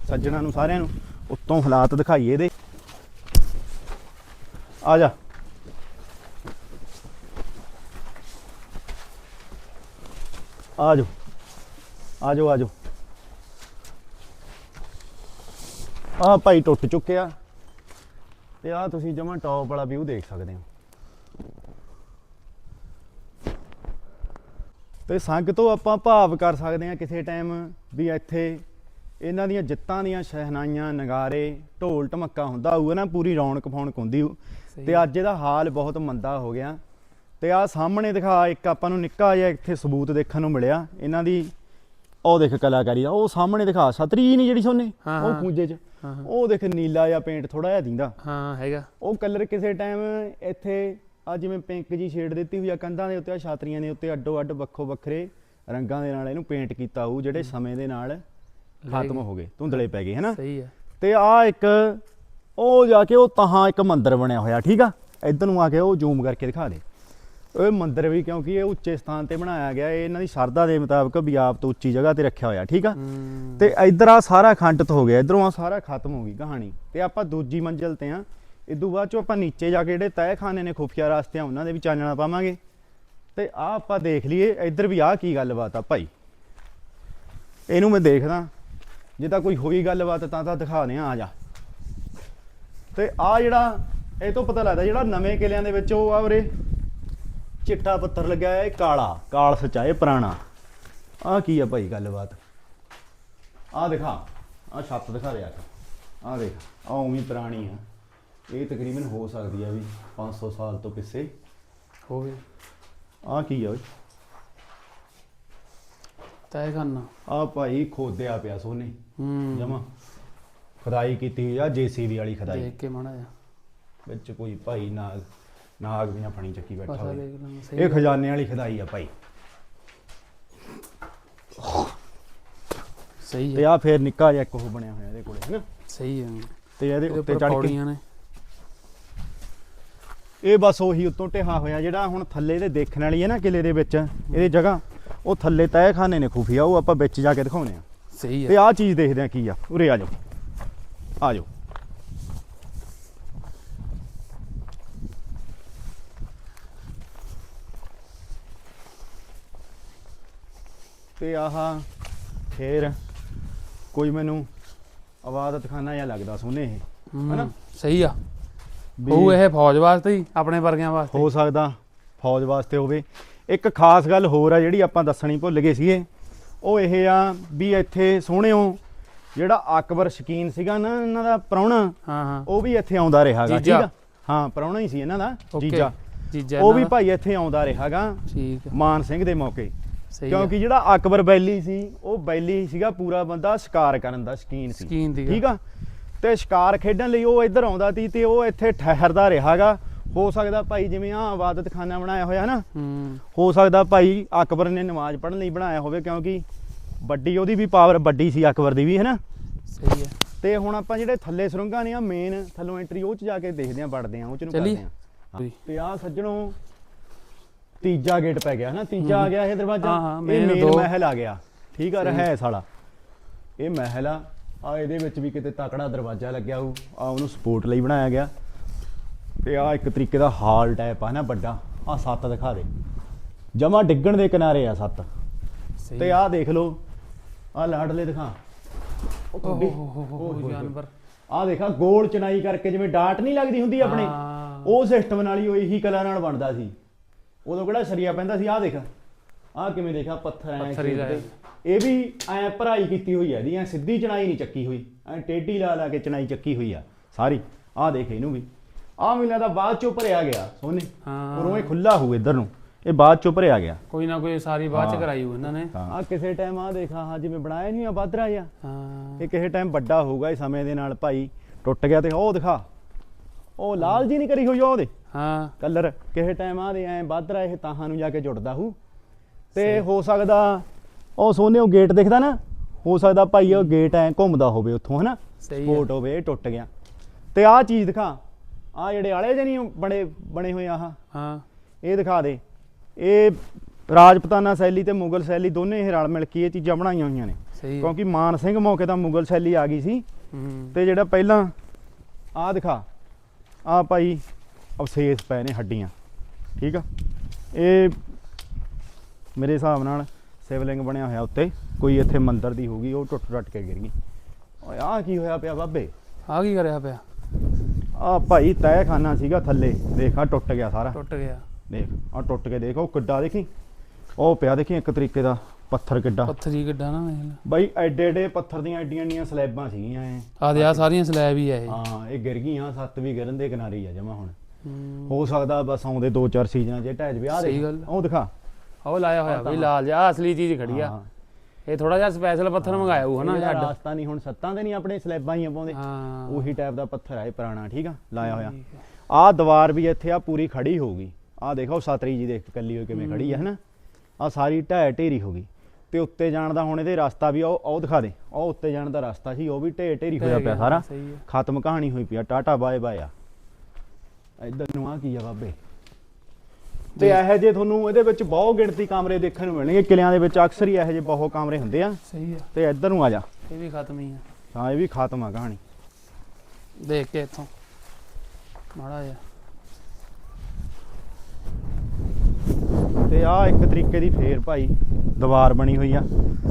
ਸੱਜਣਾ ਨੂੰ, ਸਾਰਿਆਂ ਨੂੰ। ਉੱਤੋਂ ਹਾਲਾਤ ਦਿਖਾਈਏ ਇਹਦੇ। ਆ ਜਾ। ਆ ਜਾਓ। ਆ ਜਾਓ ਆ ਜਾਓ। ਆ ਭਾਈ ਟੁੱਟ ਚੁੱਕਿਆ। ਤੇ ਆ ਤੁਸੀਂ ਜਮਾ ਟੌਪ ਵਾਲਾ ਵਿਊ ਦੇਖ ਸਕਦੇ ਹੋ। ਤੇ ਸੰਗ ਤੋਂ ਆਪਾਂ ਭਾਵ ਕਰ ਸਕਦੇ ਹਾਂ ਕਿਸੇ ਟਾਈਮ ਵੀ ਇੱਥੇ ਇਹਨਾਂ ਦੀਆਂ ਜਿੱਤਾਂ ਦੀਆਂ ਸ਼ਹਿਨਾਈਆਂ ਨਗਾਰੇ ਢੋਲ ਢਮੱਕਾ ਹੁੰਦਾ ਹੋਊਗਾ ਨਾ ਪੂਰੀ ਰੌਣਕ ਫੌਣਕ ਹੁੰਦੀ ਹੋਊ। ਤੇ ਅੱਜ ਇਹਦਾ ਹਾਲ ਬਹੁਤ ਮੰਦਾ ਹੋ ਗਿਆ। ਤੇ ਆ ਸਾਹਮਣੇ ਦਿਖਾ ਇੱਕ ਆਪਾਂ ਨੂੰ ਨਿੱਕਾ ਜਿਹਾ ਇੱਥੇ ਸਬੂਤ ਦੇਖਣ ਨੂੰ ਮਿਲਿਆ ਇਹਨਾਂ ਦੀ ਉਹ ਦੇਖ ਕਲਾਕਾਰੀ ਦਾ ਉਹ ਸਾਹਮਣੇ ਦਿਖਾ ਛਤਰੀ ਨਹੀਂ ਜਿਹੜੀ ਸੋਨੇ ਹਾਂ, ਉਹ ਹਾਂ। ਪੂੰਜੇ 'ਚ। ਹਾਂ ਹਾਂ। ਉਹ ਦੇਖ ਨੀਲਾ ਜਿਹਾ ਪੇਂਟ ਥੋੜਾ ਜਿਹਾ ਦਿੰਦਾ। ਹਾਂ ਹੈਗਾ। ਉਹ ਕਲਰ ਕਿਸੇ ਟਾਈਮ ਇੱਥੇ ਆ ਜਿਵੇਂ ਪਿੰਕ ਜੀ ਸ਼ੇਡ ਦਿੱਤੀ ਹੋਈ ਆ ਕੰਧਾਂ ਦੇ ਉੱਤੇ ਆ ਛਾਤਰੀਆਂ ਦੇ ਉੱਤੇ ਅੱਡੋ ਅੱਡ ਵੱਖੋ ਵੱਖਰੇ ਰੰਗਾਂ ਦੇ ਨਾਲ ਇਹਨੂੰ ਪੇਂਟ ਕੀਤਾ ਹੋਊ ਜਿਹੜੇ ਸਮੇਂ ਦੇ ਨਾਲ ਖਤਮ ਹੋ ਗਏ ਧੁੰਦਲੇ ਪੈ ਗਏ ਹਨਾ? ਸਹੀ ਹੈ ਤੇ ਆ ਇੱਕ ਉਹ ਜਾ ਕੇ ਉਹ ਤਹਾਂ ਇੱਕ ਮੰਦਿਰ ਬਣਿਆ ਹੋਇਆ ਠੀਕ ਆ? ਇੱਧਰ ਨੂੰ ਆ ਕੇ ਉਹ ਜ਼ੂਮ ਕਰਕੇ ਦਿਖਾ ਦੇ। ਇਹ ਮੰਦਿਰ ਵੀ ਕਿਉਂਕਿ ਇਹ ਉੱਚੇ ਸਥਾਨ ਤੇ ਬਣਾਇਆ ਗਿਆ ਇਹ ਇਹਨਾਂ ਦੀ ਸ਼ਰਧਾ ਦੇ ਮੁਤਾਬਕ ਵੀ ਆਪ ਤੋਂ ਉੱਚੀ ਜਗ੍ਹਾ ਤੇ ਰੱਖਿਆ ਹੋਇਆ ਠੀਕ ਆ? ਤੇ ਇੱਧਰ ਆ ਸਾਰਾ ਖੰਡਿਤ ਹੋ ਗਿਆ ਇਧਰੋਂ ਆ ਸਾਰਾ ਖਤਮ ਹੋ ਗਈ ਕਹਾਣੀ। ਤੇ ਆਪਾਂ ਦੂਜੀ ਮੰਜ਼ਿਲ ਤੇ ਆ ਇਦੋਂ ਬਾਅਦ ਚੋਂ ਆਪਾਂ ਨੀਚੇ ਜਾ ਕੇ ਜਿਹੜੇ ਤਹਿਖਾਨੇ ਨੇ ਖੁਫੀਆ ਰਾਸਤੇ ਆ ਉਹਨਾਂ ਦੇ ਵੀ ਚਾਨਣਾ ਪਾਵਾਂਗੇ। ਤੇ ਆ ਆਪਾਂ ਦੇਖ ਲਈਏ, ਇੱਧਰ ਵੀ ਆ ਕੀ ਗੱਲਬਾਤ ਆ ਭਾਈ। ਇਹਨੂੰ ਮੈਂ ਦੇਖਦਾ, ਜੇ ਤਾਂ ਕੋਈ ਹੋਈ ਗੱਲਬਾਤ ਤਾਂ ਤਾਂ ਦਿਖਾਣੇ ਆ ਆ ਜਾ। ਤੇ ਆ ਜਿਹੜਾ, ਇਹ ਤੋਂ ਪਤਾ ਲੱਗਦਾ ਜਿਹੜਾ ਨਵੇਂ ਕਿਲਿਆਂ ਦੇ ਵਿੱਚ ਉਹ ਆ ਉਰੇ। ਚਿੱਟਾ ਪੱਥਰ ਲੱਗਿਆ ਹੈ ਇਹ ਕਾਲਾ, ਕਾਲ ਸੱਚਾ ਪੁਰਾਣਾ। ਆ ਕੀ ਆ ਭਾਈ ਗੱਲਬਾਤ? ਆ ਦਿਖਾ ਆ ਛੱਤ ਦਿਖਾ ਰਿਹਾ ਆ ਆ ਦੇਖ ਆ ਉਵੇਂ ਪੁਰਾਣੀ ਆ। ਇਹ ਤਕਰੀਬਨ ਹੋ ਸਕਦੀ ਆ ਵੀ 500 ਸਾਲ ਤੋਂ ਪਿੱਛੇ। ਹੋ ਗਏ। ਆ ਕੀ ਆ ਓਏ? ਤੈ ਕਰਨਾ ਆ ਭਾਈ ਖੋਦਿਆ ਪਿਆ ਸੋਨੇ। ਹੂੰ। ਜਮਾ। ਖੁਦਾਈ ਕੀਤੀ ਹੋਈ ਆ ਜੀਸੀਬੀ ਵਾਲੀ ਖੁਦਾਈ। ਦੇਖ ਕੇ ਮਾੜਾ ਜਿਹਾ। ਵਿੱਚ ਕੋਈ ਭਾਈ ਨਾਗ ਨਾਗ ਦੀਆਂ ਫਣੀ ਚੱਕੀ ਬੈਠਾ ਪਤਾ ਹੋਵੇ। ਦੇਖ ਲੈਣਾ ਸਹੀ ਇਹ। ਖਜ਼ਾਨੇ ਵਾਲੀ ਖੁਦਾਈ ਆ ਭਾਈ। ਸਹੀ ਤੇ ਹੈ ਆ ਫੇਰ ਨਿੱਕਾ ਜਿਹਾ ਇੱਕ ਉਹ ਬਣਿਆ ਹੋਇਆ ਇਹਦੇ ਕੋਲੇ ਹੈਨਾ? ਸਹੀ ਹੈ। ਤੇ ਇਹਦੇ ਇਹਦੇ ਉੱਤੇ ਉੱਪਰ ਚੜ ਕੇ ਪੌੜੀਆਂ ਨੇ। ਇਹ ਬਸ ਉਹੀ ਉੱਤੋਂ ਢਿਹਾ ਹੋਇਆ ਜਿਹੜਾ ਹੁਣ ਥੱਲੇ ਦੇ ਦੇਖਣ ਵਾਲੀ ਹੈ ਨਾ ਕਿਲੇ ਦੇ ਵਿੱਚ ਇਹਦੀ ਜਗ੍ਹਾ ਉਹ ਥੱਲੇ ਤਹਿਖਾਨੇ ਨੇ ਖੁਫੀਆ ਉਹ ਆਪਾਂ ਵਿੱਚ ਜਾ ਕੇ ਦਿਖਾਉਣੇ ਆ ਸਹੀ ਤੇ ਹੈ ਆਹ ਚੀਜ਼ ਦੇਖਦੇ ਆ ਕੀ ਆ। ਉਰੇ ਆ ਜਾਓ। ਆ ਜਾਓ। ਤੇ ਆਹ ਫੇਰ ਕੋਈ ਮੈਨੂੰ ਆਵਾਜ਼ ਦਿਖਾਣਾ ਜਾਂ ਲੱਗਦਾ ਸੋਨੇ ਇਹ ਹੂੰ, ਹਨਾ? ਸਹੀ ਆ। ਉਹ ਇਹ ਫੌਜ ਵਾਸਤੇ ਹੀ ਆਪਣੇ ਵਰਗਿਆਂ ਵਾਸਤੇ। ਹੋ ਸਕਦਾ ਫੌਜ ਵਾਸਤੇ ਹੋਵੇ। ਇੱਕ ਖਾਸ ਗੱਲ ਹੋਰ ਆ ਜਿਹੜੀ ਆਪਾਂ ਦੱਸਣੀ ਭੁੱਲ ਗਏ ਸੀਗੇ। ਉਹ ਇਹ ਆ ਵੀ ਇੱਥੇ ਸੋਹਣਿਓ ਜਿਹੜਾ ਅਕਬਰ ਸ਼ਕੀਨ ਸੀਗਾ ਨਾ ਇਹਨਾਂ ਦਾ ਪ੍ਰਾਹੁਣਾ ਹਾਂ ਹਾਂ। ਉਹ ਵੀ ਇੱਥੇ ਆਉਂਦਾ ਰਿਹਾਗਾ ਠੀਕ। ਆ? ਹਾਂ ਪ੍ਰਾਹੁਣਾ ਹੀ ਸੀ ਇਹਨਾਂ ਦਾ ਜੀਜਾ। ਜੀਜਾ ਉਹ ਵੀ। ਭਾਈ ਇੱਥੇ ਆਉਂਦਾ ਰਿਹਾਗਾ ਠੀਕ ਮਾਨ ਸਿੰਘ ਦੇ ਮੌਕੇ। ਕਿਉਂਕਿ ਜਿਹੜਾ ਅਕਬਰ ਬੈਲੀ ਸੀ ਉਹ ਬੈਲੀ ਸੀਗਾ ਪੂਰਾ ਬੰਦਾ ਸ਼ਿਕਾਰ ਕਰਨ ਦਾ ਸ਼ਕੀਨ ਸੀ। ਠੀਕ ਆ? ਤੇ ਸ਼ਿਕਾਰ ਖੇਡਣ ਲਈ ਉਹ ਇੱਧਰ ਆਉਂਦਾ ਸੀ ਤੇ ਉਹ ਇੱਥੇ ਠਹਿਰਦਾ ਰਿਹਾਗਾ। ਹੋ ਸਕਦਾ ਭਾਈ ਜਿਵੇਂ ਆ ਇਬਾਦਤ ਖਾਨਾ ਬਣਾਇਆ ਹੋਇਆ ਨਾ ਹੂੰ। ਸਕਦਾ ਭਾਈ ਅਕਬਰ ਨੇ ਨਮਾਜ਼ ਪੜ੍ਹਨ ਲਈ ਬਣਾਇਆ ਹੋਵੇ ਕਿਉਂਕਿ ਵੱਡੀ ਉਹਦੀ ਵੀ ਪਾਵਰ ਵੱਡੀ ਸੀ ਅਕਬਰ ਦੀ ਵੀ ਹੈ ਨਾ? ਸਹੀ ਹੈ। ਤੇ ਹੁਣ ਆਪਾਂ ਜਿਹੜੇ ਥੱਲੇ ਸੁਰੰਗਾਂ ਨੇ ਆ ਮੇਨ ਥੱਲੋਂ ਐਂਟਰੀ ਉਹ ਚ ਜਾ ਕੇ ਦੇਖਦੇ ਆਂ ਵੜਦੇ ਆਂ ਉਹ ਚ ਨੂੰ? ਕਰਦੇ ਆਂ ਤੇ ਆ ਸੱਜਣੋ ਤੀਜਾ ਗੇਟ ਪੈ ਗਿਆ ਨਾ? ਤੀਜਾ ਆ ਗਿਆ ਇਹ ਦਰਵਾਜ਼ਾ। ਇਹ ਮੇਨ। ਮਹਿਲ ਆ ਗਿਆ। ਠੀਕ ਆ। ਰਹਿਸ ਵਾਲਾ ਇਹ ਮਹਿਲ ਆ। ਆ ਇਹਦੇ ਵਿੱਚ ਵੀ ਕਿਤੇ ਤਕੜਾ ਦਰਵਾਜ਼ਾ ਲੱਗਿਆ ਹੋਊ। ਆ ਉਹਨੂੰ ਸਪੋਰਟ ਲਈ ਬਣਾਇਆ ਗਿਆ। ਤੇ ਆ ਇੱਕ ਤਰੀਕੇ ਦਾ ਹਾਲ ਟਾਈਪ ਆ ਨਾ ਵੱਡਾ। ਆ ਸੱਤ ਦਿਖਾ ਦੇ। ਜਮਾ ਡਿੱਗਣ ਦੇ ਕਿਨਾਰੇ ਆ ਸੱਤ। ਤੇ ਆਹ ਦੇਖ ਲਓ। ਆਹ ਲਾਡਲੇ ਦਿਖਾ। ਉਹ ਜਾਨਵਰ। ਆਹ ਦੇਖਾ ਗੋਲ ਚਣਾਈ ਕਰਕੇ ਜਿਵੇਂ ਡਾਟ ਨਹੀਂ ਲੱਗਦੀ ਹੁੰਦੀ ਆਪਣੇ। ਉਹ ਸਿਸਟਮ ਨਾਲ ਹੀ ਉਹ ਇਹੀ ਕਲਾ ਨਾਲ ਬਣਦਾ ਸੀ। ਉਦੋਂ ਕਿਹੜਾ ਸਰੀਆ ਪੈਂਦਾ ਸੀ? ਆਹ ਦੇਖ। ਆਹ ਕਿਵੇਂ ਦੇਖਾ ਪੱਥਰ ਐ। ਇਹ ਵੀ ਐ ਭਰਾਈ ਕੀਤੀ ਹੋਈ ਐ ਦੀ ਐ ਸਿੱਧੀ ਚਣਾਈ ਨਹੀਂ ਚੱਕੀ ਹੋਈ। ਐ ਟੇਢੀ ਲਾ ਲਾ ਕੇ ਚਣਾਈ ਚੱਕੀ ਹੋਈ ਆ ਸਾਰੀ। ਆਹ ਦੇਖ ਇਹਨੂੰ ਵੀ। ਆਹ ਮਿਲਿਆ ਦਾ ਬਾਅਦ ਚੋਂ ਭਰਿਆ ਗਿਆ ਸੋਨੇ। ਹਾਂ। ਉਰੋਂ ਇਹ ਖੁੱਲਾ ਹੋਊ ਇੱਧਰ ਨੂੰ। ਇਹ ਬਾਅਦ ਚੋਂ ਭਰਿਆ ਗਿਆ। ਕੋਈ ਨਾ ਕੋਈ ਸਾਰੀ ਬਾਅਦ ਚ ਹਾਂ। ਕਰਾਈ ਹੋ ਇਹਨਾਂ ਨੇ। ਆ ਕਿਸੇ ਟਾਈਮ ਆ ਦੇਖਾ ਹਾਂ ਜਿਵੇਂ ਬਣਾਇਆ ਨਹੀਂ ਆ ਬਾਦਰਾ ਜਿਹਾ। ਹਾਂ। ਇਹ ਕਿਸੇ ਟਾਈਮ ਵੱਡਾ ਹੋਊਗਾ ਇਹ ਸਮੇਂ ਦੇ ਨਾਲ ਭਾਈ। ਟੁੱਟ ਗਿਆ ਤੇ ਉਹ ਦਿਖਾ। ਉਹ ਲਾਲ ਜੀ ਨਹੀਂ ਕਰੀ ਹੋਈ ਉਹਦੇ। ਹਾਂ। ਕਲਰ। ਕਿਸੇ ਟਾਈਮ ਆ ਦੇ ਐ ਬਾਦਰਾ ਇਹ ਤਾਹਾਂ ਨੂੰ ਜਾ ਕੇ ਜੁੜਦਾ ਹੂ ਤੇ ਹੋ ਸਕਦਾ ਉਹ ਸੋਨੇ ਉਹ ਗੇਟ ਦਿਖਦਾ ਨਾ ਹੋ ਸਕਦਾ ਭਾਈ ਉਹ ਗੇਟ ਐ ਘੁੰਮਦਾ ਹੋਵੇ ਉੱਥੋਂ ਹਨਾ? ਸਹੀ ਹੈ। ਸਪੋਰਟ ਹੋਵੇ ਇਹ ਟੁੱਟ ਗਿਆ। ਤੇ ਆਹ ਚੀਜ਼ ਦਿਖਾ। ਆਹ ਜਿਹੜੇ ਆਲੇ ਜਿਹੇ ਨਹੀਂ ਬਣੇ ਬਣੇ ਹੋਏ ਆਹ। ਹਾਂ। ਇਹ ਦਿਖਾ ਦੇ। ਇਹ ਰਾਜਪੂਤਾਨਾ ਸ਼ੈਲੀ ਤੇ ਮੁਗਲ ਸ਼ੈਲੀ ਦੋਨੇ ਇਹ ਰਲ ਮਿਲ ਕੇ ਇਹ ਚੀਜ਼ਾਂ ਬਣਾਈਆਂ ਹੋਈਆਂ ਨੇ। ਸਹੀ ਹੈ। ਕਿਉਂਕਿ ਮਾਨ ਸਿੰਘ ਮੌਕੇ ਤਾਂ ਮੁਗਲ ਸ਼ੈਲੀ ਆ ਗਈ ਸੀ। ਹੂੰ। ਤੇ ਜਿਹੜਾ ਪਹਿਲਾਂ ਆਹ ਦਿਖਾ। ਆਹ ਭਾਈ ਅਵਸ਼ੇਸ਼ ਪਏ ਨੇ ਹੱਡੀਆਂ। ਠੀਕ ਆ? ਇਹ ਮੇਰੇ ਹਿਸਾਬ ਨਾਲ ਸਿਵਲਿੰਗ ਬਣਿਆ ਹੋਇਆ ਉੱਤੇ ਕੋਈ ਇੱਥੇ ਮੰਦਿਰ ਦੀ ਹੋਊਗੀ ਉਹ ਟੁੱਟ ਟੁੱਟ ਕੇ ਗਿਰ ਗਈ। ਓਏ ਆਹ ਕੀ ਹੋਇਆ ਪਿਆ ਬਾਬੇ? ਆ ਕੀ ਕਰਿਆ ਪਿਆ? ਆਹ ਭਾਈ ਤਹਿਖਾਨਾ ਸੀਗਾ ਥੱਲੇ ਦੇਖਾ ਟੁੱਟ ਗਿਆ ਸਾਰਾ। ਟੁੱਟ ਗਿਆ। ਦੇਖ ਆਹ ਟੁੱਟ ਕੇ ਦੇਖ ਉਹ ਕਿੱਡਾ ਦੇਖੀ। ਉਹ ਪਿਆ ਦੇਖੀ ਇੱਕ ਤਰੀਕੇ ਦਾ ਪੱਥਰ ਕਿੱਡਾ। ਪੱਥਰੀ ਕਿੱਡਾ ਨਾ ਬਾਈ ਐਡੇ ਐਡੇ ਪੱਥਰ ਦੀਆਂ ਐਡੀਆਂ ਐਡੀਆਂ ਸਲੈਬਾਂ ਸੀਗੀਆਂ ਇਹ। ਆ ਦੇ ਆ ਸਾਰੀਆਂ ਸਲੈਬ ਹੀ ਆ ਇਹ। ਹਾਂ ਇਹ ਗਿਰ ਗਈਆਂ ਸੱਤ ਵੀ ਗਿਰਨ ਦੇ ਕਿਨਾਰੇ ਆ ਜਮਾ ਹੁਣ। ਹੂੰ। ਸਕਦਾ ਬਸ ਆਉਂਦੇ ਦੋ ਚਾਰ ਸੀਜ਼ਨਾਂ 'ਚ ਢਹਿ ਜਵੇ। ਆ ਗੱਲ। ਉਹ ਦਿਖਾ। ਉਹ ਲਾਇਆ ਹੋਇਆ ਬਈ ਲਾਲ ਜਿਹਾ ਅਸਲੀ ਚੀਜ਼ ਖੜੀ ਆ। ਇਹ ਥੋੜਾ ਜਿਹਾ ਸਪੈਸ਼ਲ ਪੱਥਰ ਮੰਗਾਇਆ ਹੋਊ ਹਨਾ ਛੱਡ। ਰਾਸਤਾ ਨਹੀਂ ਹੁਣ ਸੱਤਾਂ ਦੇ ਨਹੀਂ ਆਪਣੇ ਸਲੈਬਾਂ ਹੀ ਆ ਪਾਉਂਦੇ। ਉਹੀ ਟਾਈਪ ਦਾ ਪੱਥਰ ਆ ਇਹ ਪੁਰਾਣਾ ਠੀਕ ਆ? ਲਾਇਆ ਹੋਇਆ। ਆਹ ਦੀਵਾਰ ਵੀ ਇੱਥੇ ਆ ਪੂਰੀ ਖੜੀ ਹੋਊਗੀ। ਆਹ ਦੇਖੋ ਸਤਰੀ ਜੀ ਦੇਖ ਕੱਲੀ ਹੋ ਕਿਵੇਂ ਖੜੀ ਆ ਹਨਾ? ਆ ਸਾਰੀ ਢਹਿ ਢੇਰੀ ਹੋ ਗਈ ਤੇ ਉੱਤੇ ਜਾਣ ਦਾ ਹੁਣ ਇਹਦੇ ਰਸਤਾ ਵੀ ਆ, ਉਹ ਉਹ ਦਿਖਾ ਦੇ। ਉਹ ਉੱਤੇ ਜਾਣ ਦਾ ਰਸਤਾ ਸੀ ਉਹ ਵੀ ਢੇਰ ਢੇਰੀ ਹੋਇਆ ਪਿਆ ਸਾਰਾ। ਖਤਮ ਕਹਾਣੀ ਹੋਈ ਪਿਆ ਟਾਟਾ ਬਾਏ ਬਾਏ ਆ। ਇਧਰ ਨੂੰ ਆ ਕੀ ਆ ਬਾਬੇ? ਤੇ ਇਹੋ ਜੇ ਤੁਹਾਨੂੰ ਇਹਦੇ ਵਿੱਚ ਬਹੁਤ ਗਿਣਤੀ ਕਮਰੇ ਦੇਖਣ ਨੂੰ ਮਿਲਣਗੇ। ਕਿਲਿਆਂ ਦੇ ਵਿੱਚ ਅਕਸਰ ਹੀ ਇਹੋ ਜਿਹੇ ਬਹੁਤ ਕਮਰੇ ਹੁੰਦੇ ਆ। ਸਹੀ ਹੈ ਤੇ ਇੱਧਰ ਨੂੰ ਆ ਜਾ। ਇਹ ਵੀ ਖਤਮ ਹੀ ਆ। ਹਾਂ ਇਹ ਵੀ ਖਤਮ ਆ ਕਹਾਣੀ। ਦੇਖ ਕੇ ਇੱਥੋਂ। ਮਾੜਾ ਜਿਹਾ। ਤੇ ਆ ਇੱਕ ਤਰੀਕੇ ਦੀ ਫੇਰ ਭਾਈ ਦੀਵਾਰ ਬਣੀ ਹੋਈ ਆ।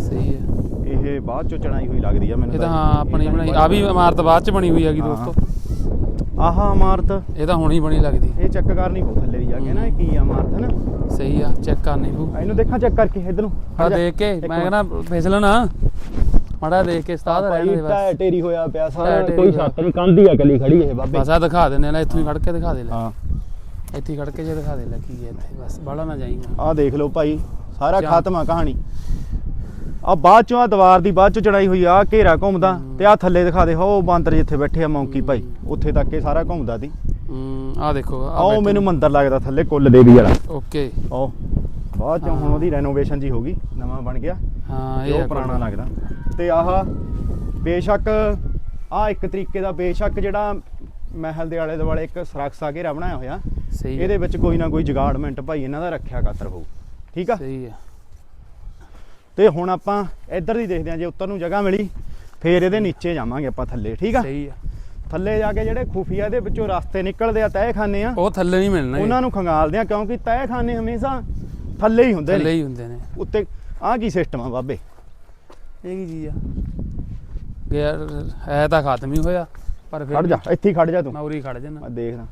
ਸਹੀ ਹੈ ਇਹ ਬਾਅਦ ਚੋਂ ਚਣਾਈ ਹੋਈ ਲੱਗਦੀ ਆ ਮੈਨੂੰ ਇਹ ਤਾਂ ਹਾਂ ਆਪਣੀ ਬਣਾਈ ਆ ਵੀ ਇਮਾਰਤ ਬਾਅਦ ਚ ਬਣੀ ਹੋਈ ਹੈਗੀ। ਦੋਸਤੋ। ਆਹ ਇਮਾਰਤ। ਇਹ ਤਾਂ ਹੁਣੀ ਬਣੀ ਲੱਗਦੀ। ਇਹ ਚੈੱਕ ਕਰਨੀ ਪਊ ਥੱਲੇ ਦੀ ਜਾ ਕੇ ਨਾ ਇਹ ਕੀ ਆ ਇਮਾਰਤ ਹੈ ਨਾ? ਸਹੀ ਆ ਚੈੱਕ ਕਰਨੀ ਪਊ। ਇਹਨੂੰ ਦੇਖਾਂ ਚੈੱਕ ਕਰਕੇ ਇਧਰ ਨੂੰ। ਆ ਦੇਖ ਕੇ ਮੈਂ। ਕਹਿੰਦਾ ਫਿਸਲਣ ਮਾੜਾ ਦੇਖ ਕੇ ਸਤਾਦ ਰਹਿਣ ਦੇ ਬਸ। ਢੇਰੀ ਹੋਇਆ ਪਿਆ ਸਾਰਾ ਕੋਈ ਨਹੀਂ ਕੰਧ ਹੀ ਆ ਕੱਲੀ ਖੜੀ ਇਹ ਬਾਬੇ। ਬਸ ਆ ਦਿਖਾ ਦਿੰਦੇ ਨੇ ਇੱਥੋਂ ਹੀ ਖੜ ਕੇ ਦਿਖਾ ਦੇ ਲੈ। ਹਾਂ। ਇੱਥੇ ਖੜ ਕੇ ਜੇ ਦਿਖਾ ਦੇ ਲੈ ਕੀ ਹੈ ਇੱਥੇ ਬਸ ਬਾਹਲਾ ਨਾ ਜਾਈਂਗਾ ਆਹ ਦੇਖ ਲਓ ਭਾਈ ਸਾਰਾ ਖਤਮ ਆ ਕਹਾਣੀ। ਆ ਬਾਅਦ ਚੋਂ ਆ ਦੀਵਾਰ ਦੀ ਬਾਅਦ ਚੋਂ ਚੜਾਈ ਹੋਈ ਆ ਘੇਰਾ ਘੁੰਮਦਾ। ਤੇ ਆ ਥੱਲੇ ਦਿਖਾ ਦੇ ਹੋ ਬਾਂਦਰ ਜਿੱਥੇ ਬੈਠੇ ਆ ਮੌਂਕੀ ਭਾਈ। ਉੱਥੇ ਤੱਕ ਇਹ ਸਾਰਾ ਘੁੰਮਦਾ ਹੂੰ ਆ ਦੇਖੋ ਉਹ ਮੈਨੂੰ ਮੰਦਰ ਲੱਗਦਾ ਥੱਲੇ ਕੁੱਲ ਦੇਵੀ ਵਾਲਾ। ਓਕੇ। ਉਹ ਬਾਅਦ ਚੋਂ ਹੁਣ। ਉਹਦੀ ਰੈਨੋਵੇਸ਼ਨ ਜੀ ਹੋ ਗਈ ਨਵਾਂ ਬਣ ਗਿਆ। ਹਾਂ ਇਹ ਆ ਪੁਰਾਣਾ। ਲੱਗਦਾ। ਤੇ ਆਹ ਬੇਸ਼ੱਕ ਆ ਇੱਕ ਤਰੀਕੇ ਦਾ ਬੇਸ਼ੱਕ ਜਿਹੜਾ ਮਹਿਲ ਦੇ ਆਲੇ ਦੁਆਲੇ ਇੱਕ ਸੁਰੱਖਿਆ ਘੇਰਾ ਬਣਾਇਆ ਹੋਇਆ। ਇਹਦੇ ਵਿੱਚ ਕੋਈ ਨਾ ਕੋਈ ਜਗਾੜਮੈਂਟ ਭਾਈ ਇਹਨਾਂ ਦਾ ਰੱਖਿਆ ਖਾਤਰ ਹੋਊ। ਠੀਕ ਆ? ਸਹੀ ਹੈ। ਤੇ ਹੁਣ ਆਪਾਂ ਇੱਧਰ ਦੀ ਦੇਖਦੇ ਹਾਂ ਜੇ ਉੱਤਰ ਨੂੰ ਜਗ੍ਹਾ ਮਿਲੀ ਫੇਰ ਇਹਦੇ ਨੀਚੇ ਜਾਵਾਂਗੇ ਆਪਾਂ ਥੱਲੇ ਠੀਕ ਆ? ਸਹੀ ਹੈ ਥੱਲੇ ਜਾ ਕੇ ਜਿਹੜੇ ਖੁਫੀਆ ਦੇ ਵਿੱਚੋਂ ਰਸਤੇ ਨਿਕਲਦੇ ਆ ਤਹਿਖਾਨੇ ਆ ਉਹ ਥੱਲੇ ਨਹੀਂ ਮਿਲਣਾ। ਉਹਨਾਂ ਨੂੰ ਖੰਗਾਲਦੇ ਆ ਕਿਉਂਕਿ ਤਹਿਖਾਨੇ ਹਮੇਸ਼ਾ ਥੱਲੇ ਹੀ ਹੁੰਦੇ ਥੱਲੇ ਨੇ ਹੀ ਹੁੰਦੇ ਨੇ। ਉੱਤੇ ਆਹ ਕੀ ਸਿਸਟਮ ਆ ਬਾਬੇ? ਇਹ ਕੀ ਚੀਜ਼ ਆ? ਗਿਆ ਹੈ ਤਾਂ ਖਤਮ ਹੀ ਹੋਇਆ ਪਰ ਫਿਰ ਖੜ ਜਾ ਇੱਥੇ ਹੀ ਖੜ ਜਾ ਤੂੰ। ਮੈਂ ਉਰੀ ਖੜ ਜਾਣਾ ਮੈਂ ਦੇਖਦਾ।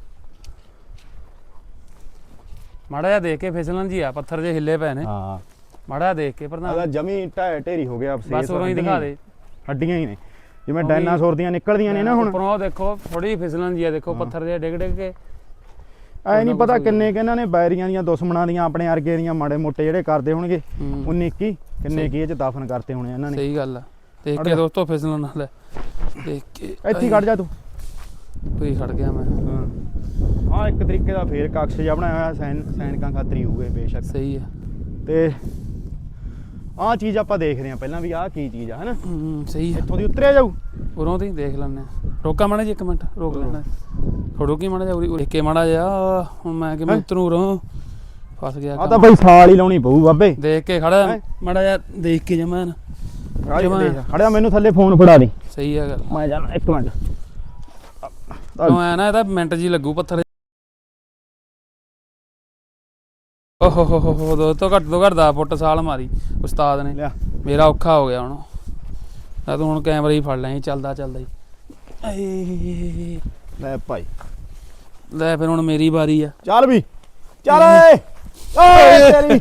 ਮਾੜਾ ਜਿਹਾ ਦੇਖ ਕੇ ਫਿਸਲਣ ਜੀ ਆ ਪੱਥਰ ਜੇ ਹਿੱਲੇ ਪਏ ਨੇ। ਹਾਂ। ਮਾੜਾ ਦੇਖ ਕੇ ਆਦਾ ਪ੍ਰਧਾਨ ਜਮੀ ਢਹਿ ਢੇਰੀ ਹੋ ਗਿਆ ਬਸ ਅਫਸੇਸ ਉਰੋਂ ਹੀ ਦਿਖਾ ਦੇ ਹੱਡੀਆਂ ਹੀ ਨੇ। ਜਿਵੇਂ ਡਾਇਨਾਸੌਰ ਦੀਆਂ ਨਿਕਲਦੀਆਂ ਨੇ ਨਾ ਹੁਣ। ਉੱਪਰੋਂ ਉਹ ਦੇਖੋ ਥੋੜੀ ਫਿਸਲਣ ਜੀ ਆ ਦੇਖੋ। ਪੱਥਰ ਜੇ ਡਿੱਗ ਡਿੱਗ ਕੇ। ਐ ਨਹੀਂ ਪਤਾ ਕਿੰਨੇ ਕਿ ਇਹਨਾਂ ਨੇ ਬੈਰੀਆਂ ਦੀਆਂ ਦੁਸ਼ਮਣਾਂ ਦੀਆਂ ਆਪਣੇ ਅਰਗੇ ਦੀਆਂ ਮਾੜੇ ਮੋਟੇ ਜਿਹੜੇ ਕਰਦੇ ਹੋਣਗੇ ਹੂੰ। 19 21 ਕਿੰਨੇ। ਕੀ ਇਹ ਚ ਦਫਨ ਕਰਤੇ ਹੋਣੇ ਇਹਨਾਂ ਨੇ। ਸਹੀ ਗੱਲ ਆ। ਦੇਖ ਕੇ। ਦੋਸਤੋ ਫਿਸਲਣ ਨਾਲ ਹੈ। ਦੇਖ ਕੇ ਇੱਥੇ ਖੜ ਜਾ ਤੂੰ। ਉਰੀ ਖੜ ਗਿਆ ਮੈਂ। ਹਾਂ। ਇੱਕ ਤਰੀਕੇ ਦਾ ਫੇਰ ਕਕਸ਼ ਜਿਹਾ ਬਣਾਇਆ ਹੋਇਆ ਸੈਨ ਸੈਨਿਕਾਂ ਖਾਤਰ ਹੀ ਹੋਊਗੇ ਬੇਸ਼ੱਕ। ਸਹੀ ਆ। ਤੇ ਆਹ ਚੀਜ਼ ਆਪਾਂ ਦੇਖਦੇ ਹਾਂ ਪਹਿਲਾਂ ਵੀ ਆਹ ਕੀ ਚੀਜ਼ ਆ ਹਨਾ? ਹੂੰ ਸਹੀ ਆ। ਇੱਥੋਂ ਦੀ ਉਤਰਿਆ ਜਾਊ? ਉਰੋਂ ਦੀ ਦੇਖ ਲੈਣੇ ਰੋਕਾ ਮਾੜਾ ਜੀ ਇੱਕ ਮਿੰਟ ਰੋਕ ਲੈਣਾ ਖੜੋ ਕੀ ਮਾੜਾ ਜਿਹਾ ਉਰੀ ਕੇ ਮਾੜਾ ਜਿਹਾ ਹੁਣ ਮੈਂ ਕਿਵੇਂ? ਉਤਰੂ ਉਰੋਂ? ਫਸ ਗਿਆ ਆ ਤਾਂ। ਬਈ ਸਾਲ ਹੀ ਲਾਉਣੀ ਪਊ ਬਾਬੇ। ਦੇਖ ਕੇ ਖੜਾ? ਮਾੜਾ ਜਿਹਾ ਦੇਖ ਕੇ ਜਮਾਂ। ਦੇਖ, ਖੜਿਆ ਮੈਨੂੰ ਥੱਲੇ ਫੋਨ ਫੜਾ ਦੇ। ਸਹੀ ਆ ਗੱਲ। ਮੈਂ ਜਾਣਾ ਇੱਕ ਮਿੰਟ। ਕਿਉਂ ਐ ਨਾ ਇਹਦਾ ਮਿੰਟ ਜੀ ਲੱਗੂ ਪੱਥਰ ਓਹ ਹੋ ਹੋ ਹੋ ਦੋ ਤੋਂ ਘੱਟ ਤੋਂ ਘੱਟ 10 ਫੁੱਟ ਸਾਲ ਮਾਰੀ ਉਸਤਾਦ ਨੇ ਲਿਆ ਮੇਰਾ ਔਖਾ ਹੋ ਗਿਆ ਹੁਣ ਤਾਂ ਤੂੰ ਹੁਣ ਕੈਮਰਾ ਹੀ ਫੜ ਲੈ ਚੱਲਦਾ ਚੱਲਦਾ ਹੀ ਆਏ ਲੈ ਭਾਈ ਲੈ ਫਿਰ ਹੁਣ ਮੇਰੀ ਵਾਰੀ ਆ ਚੱਲ ਵੀ ਚੱਲ ਓਏ ਓਏ ਤੇਰੀ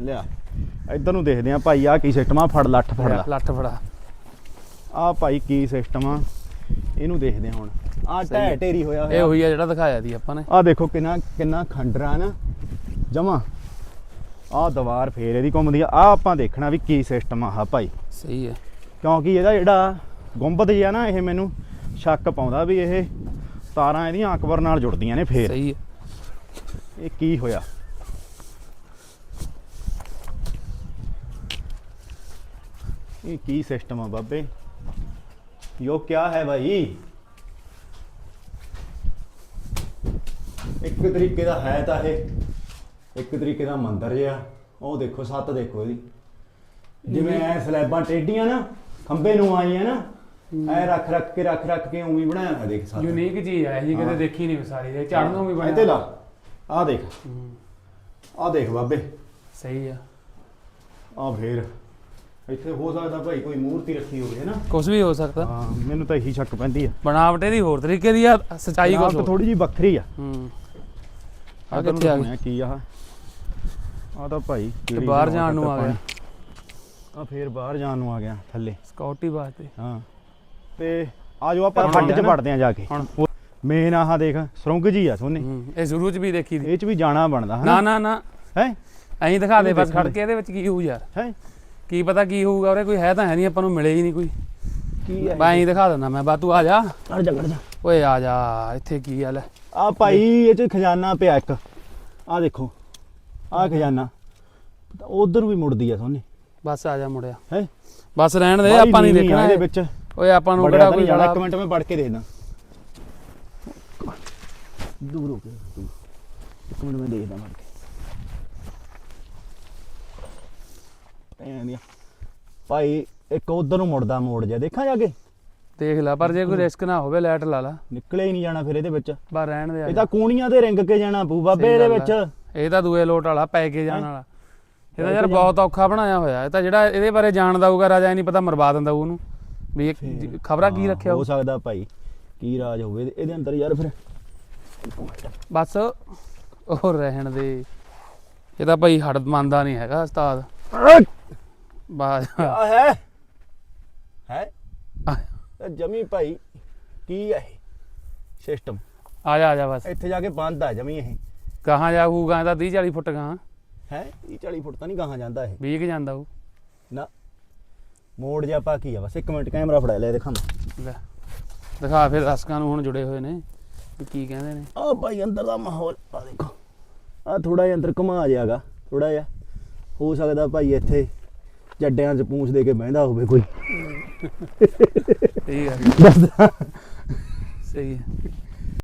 ਲਿਆ ਇੱਧਰ ਨੂੰ ਦੇਖਦੇ ਆ ਭਾਈ ਆ ਕੀ ਸਿਸਟਮ ਆ ਫੜ ਲੱਠ ਫੜ ਲਾ ਲੱਠ ਫੜਾ ਆ ਭਾਈ ਕੀ ਸਿਸਟਮ ਆ ਇਹਨੂੰ ਦੇਖਦੇ ਆ ਹੁਣ ਆ ਸਹੀ ਹੈ। ਢੇਰੀ ਹੋਇਆ ਇਹ ਹੋਇਆ ਉਹੀ ਆ ਜਿਹੜਾ ਦਿਖਾਇਆ ਸੀ ਆਪਾਂ ਨੇ ਆ ਦੇਖੋ ਕਿੰਨਾ ਕਿੰਨਾ ਖੰਡਰਾ ਨਾ ਜਮਾ। ਆ ਦੀਵਾਰ ਫੇਰ ਇਹਦੀ ਘੁੰਮਦੀ ਆ। ਆ ਆਪਾਂ ਦੇਖਣਾ ਵੀ ਕੀ ਸਿਸਟਮ ਆ ਭਾਈ। ਸਹੀ ਹੈ। ਕਿਉਂਕਿ ਇਹਦਾ ਜਿਹੜਾ ਗੁੰਬਦ ਜਿਹਾ ਨਾ ਇਹ ਮੈਨੂੰ ਸ਼ੱਕ ਪਾਉਂਦਾ ਵੀ ਇਹ ਤਾਰਾਂ ਇਹਦੀਆਂ ਅਕਬਰ ਨਾਲ ਜੁੜਦੀਆਂ ਨੇ ਫੇਰ। ਸਹੀ ਹੈ। ਇਹ ਕੀ ਹੋਇਆ? ਇਹ ਕੀ ਸਿਸਟਮ ਆ ਬਾਬੇ? ਯੋ ਕਿਆ ਹੈ ਭਾਈ? ਇੱਕ ਤਰੀਕੇ ਦਾ ਹੈ ਤਾਂ ਇਹ। ਇੱਕ ਤਰੀਕੇ ਦਾ ਮੰਦਰ ਜਿਹਾ। ਉਹ ਦੇਖੋ ਸੱਤ ਦੇਖੋ ਇਹਦੀ। ਜਿਵੇਂ ਐ ਸਲੈਬਾਂ ਟੇਡੀਆਂ ਨਾ ਖੰਬੇ ਨੂੰ ਆਈਆਂ ਨਾ ਐ ਰੱਖ ਰੱਖ ਕੇ ਰੱਖ ਰੱਖ ਕੇ ਉਵੇਂ ਬਣਾਇਆ ਹੋਇਆ ਦੇਖ ਸੱਤ ਯੂਨੀਕ ਚੀਜ਼ ਹੈ ਜੀ ਕਦੇ ਦੇਖੀ ਨਹੀਂ ਸਾਰੀ ਇਹ ਚੜਨ ਨੂੰ ਵੀ ਬਣਿਆ। ਇੱਥੇ ਲਾ। ਆ ਦੇਖ। ਆ ਦੇਖ ਬਾਬੇ। ਸਹੀ ਆ। ਆ ਫੇਰ। ਇੱਥੇ ਹੋ ਸਕਦਾ ਭਾਈ ਕੋਈ ਮੂਰਤੀ ਰੱਖੀ ਹੋਵੇ ਨਾ ਕੁਝ ਵੀ ਹੋ ਸਕਦਾ। ਹਾਂ ਮੈਨੂੰ ਤਾਂ ਇਹੀ ਸ਼ੱਕ ਪੈਂਦੀ ਆ। ਬਣਾਵਟ ਇਹਦੀ ਹੋਰ ਤਰੀਕੇ ਦੀ ਆ ਸਚਾਈ ਕੁਝ ਥੋੜੀ ਜੀ ਵੱਖਰੀ ਆ। ਹੂੰ। ਆ ਕਿੱਥੇ ਆ ਗਿਆ ਕੀ ਆ। ਆ ਤਾਂ ਭਾਈ ਤੇ ਬਾਹਰ ਜਾਣ ਨੂੰ ਆ ਗਿਆ। ਆ ਫੇਰ ਬਾਹਰ ਜਾਣ ਨੂੰ ਆ ਗਿਆ ਥੱਲੇ। ਸਕਾਉਟੀ ਵਾਸਤੇ। ਹਾਂ। ਤੇ ਆ ਜਾਓ ਆਪਾਂ ਹੁਣ ਖੱਡ 'ਚ ਆਉਣਾ ਵੜਦੇ ਆ ਜਾ ਕੇ। ਹੁਣ ਮੇਨ ਆਹ ਦੇਖ ਸੁਰੰਗ ਜੀ ਆ ਸੋਨੇ। ਹੂੰ, ਇਹ ਜ਼ਰੂਰ ਚ ਵੀ ਦੇਖੀ ਦੀ। ਇਹ 'ਚ ਵੀ ਜਾਣਾ ਬਣਦਾ ਨਾ ਨਾ ਨਾ। ਹੈ? ਐਂ ਦਿਖਾ ਦੇ ਇਹ ਬਸ ਦੇਖਣ ਖੜ। ਦੇ। ਕੇ ਇਹਦੇ ਵਿੱਚ ਕੀ ਹੋਊ ਯਾਰ। ਹੈ? ਕੀ ਪਤਾ ਕੀ ਹੋਊਗਾ ਕੋਈ ਹੈ ਤਾਂ ਹੈ ਨਹੀਂ ਆਪਾਂ ਨੂੰ ਮਿਲੇ ਹੀ ਨਹੀਂ ਕੋਈ। ਕੀ ਦਿਖਾ ਦਿੰਦਾ ਮੈਂ ਬਾ ਤੂੰ ਆ ਜਾ। ਖੜ ਜਾ ਖੜ ਜਾ। ਓਏ ਆ ਜਾ ਇੱਥੇ ਕੀ ਹਾਲ ਹੈ? ਆ ਭਾਈ ਇਹ 'ਚ ਖਜ਼ਾਨਾ ਪਿਆ ਇੱਕ। ਆ ਦੇਖੋ ਆ ਖਜ਼ਾਨਾ। ਉਧਰ ਵੀ ਮੁੜਦੀ ਆ ਸੋਨੇ। ਬਸ ਆ ਜਾ ਮੁੜਿਆ। ਹੈ? ਬਸ ਰਹਿਣ ਦੇ ਆਪਾਂ ਨਹੀਂ ਦੇਖਣਾ ਇਹਦੇ ਇਹ। ਵਿੱਚ। ਓਏ ਆਪਾਂ ਨੂੰ ਕਿਹੜਾ ਕੋਈ ਨਹੀਂ ਜਾਣਾ ਇੱਕ ਮਿੰਟ ਮੈਂ ਪੜ ਕੇ ਦੇਖਦਾ। ਦੂਰ ਹੋ ਕੇ। ਇੱਕ ਮਿੰਟ ਮੈਂ ਦੇਖਦਾ ਮੜ ਕੇ। ਐਂ ਦੀਆਂ। ਭਾਈ ਇੱਕ ਉਧਰ ਨੂੰ ਮੁੜਦਾ ਮੋੜ ਜਾ ਦੇਖਾਂ ਜਾ ਕੇ? ਦੇਖ ਲੈ ਪਰ ਜੇ ਕੋਈ ਰਿਸਕ ਨਾ ਹੋਵੇ ਲਾਈਟ ਲਾ ਲਾ। ਨਿਕਲੇ ਹੀ ਨਹੀਂ ਜਾਣਾ ਫਿਰ ਇਹਦੇ ਵਿੱਚ। ਬਸ ਰਹਿਣ ਦੇ ਆ ਇਹ ਜਾ। ਤਾਂ ਕੂਣੀਆਂ ਤੇ ਰਿੰਗ ਕੇ ਜਾਣਾ ਪੂ ਬਾਬੇ ਇਹਦੇ ਵਿੱਚ। ਇਹ ਤਾਂ ਦੂਏ ਲੋਟ ਵਾਲਾ ਪੈ ਕੇ ਜਾਣ? ਵਾਲਾ। ਇਹ ਤਾਂ ਯਾਰ ਬਹੁਤ ਔਖਾ ਬਣਾਇਆ ਹੋਇਆ। ਇਹ ਤਾਂ ਜਿਹੜਾ ਇਹਦੇ ਬਾਰੇ ਜਾਣਦਾ ਹੋਊਗਾ ਰਾਜਾ ਇਹ ਨਹੀਂ ਪਤਾ ਮਰਵਾ ਦਿੰਦਾ ਉਹਨੂੰ। ਵੀ ਇਹ ਖਬਰਾਂ ਕੀ ਹਾਂ, ਰੱਖਿਆ ਹੋ ਹੋਊ। ਸਕਦਾ ਭਾਈ ਕੀ ਰਾਜ ਹੋਵੇ ਇਹਦੇ- ਇਹਦੇ ਅੰਦਰ ਯਾਰ ਫਿਰ। ਬਸ ਉਹ ਰਹਿਣ ਦੇ। ਇਹ ਤਾਂ ਭਾਈ ਹੜ ਮੰਨਦਾ ਨਹੀਂ ਹੈਗਾ ਉਸਤਾਦ। ਬਾਜ ਹੈ? ਹੈ? ਇਹ ਜਮੀ ਭਾਈ ਕੀ ਹੈ ਇਹ ਸਿਸਟਮ ਆ ਜਾ ਆ ਜਾ ਬਸ। ਇੱਥੇ ਜਾ ਕੇ ਬੰਦ ਆ ਜਮੀ ਇਹ। ਕਹਾਂ ਜਾਊਗਾ ਤਾਂ 30 40 ਫੁੱਟ ਗਾਂ ਹੈ? ਇਹ 40 ਫੁੱਟ ਤਾਂ ਨਹੀਂ ਗਾਹਾਂ ਜਾਂਦਾ ਇਹ। 20 ਕਿ ਜਾਂਦਾ ਉਹ। ਨਾ ਮੋੜ ਜਾ ਪਾ ਕੀ ਆ ਬਸ ਇੱਕ ਮਿੰਟ ਕੈਮਰਾ ਫੜਾ ਲੈ ਦਿਖਾਂ ਲੈ ਦਿਖਾ ਫਿਰ ਦਰਸ਼ਕਾਂ ਨੂੰ ਹੁਣ ਜੁੜੇ ਹੋਏ ਨੇ ਕੀ ਕਹਿੰਦੇ ਨੇ। ਆ ਭਾਈ ਅੰਦਰ ਦਾ ਮਾਹੌਲ ਆ ਦੇਖੋ ਆ ਥੋੜਾ ਜਿਹਾ ਅੰਦਰ ਘੁਮਾ ਜਿਆਗਾ ਥੋੜਾ ਜਿਹਾ। ਹੋ ਸਕਦਾ ਭਾਈ ਇੱਥੇ ਜੱਡਿਆਂ 'ਚ ਪੂੰਛ ਦੇ ਕੇ ਬਹਿੰਦਾ ਹੋਵੇ ਕੋਈ। ਸਹੀ ਗੱਲ ਹੈ। ਸਹੀ ਹੈ।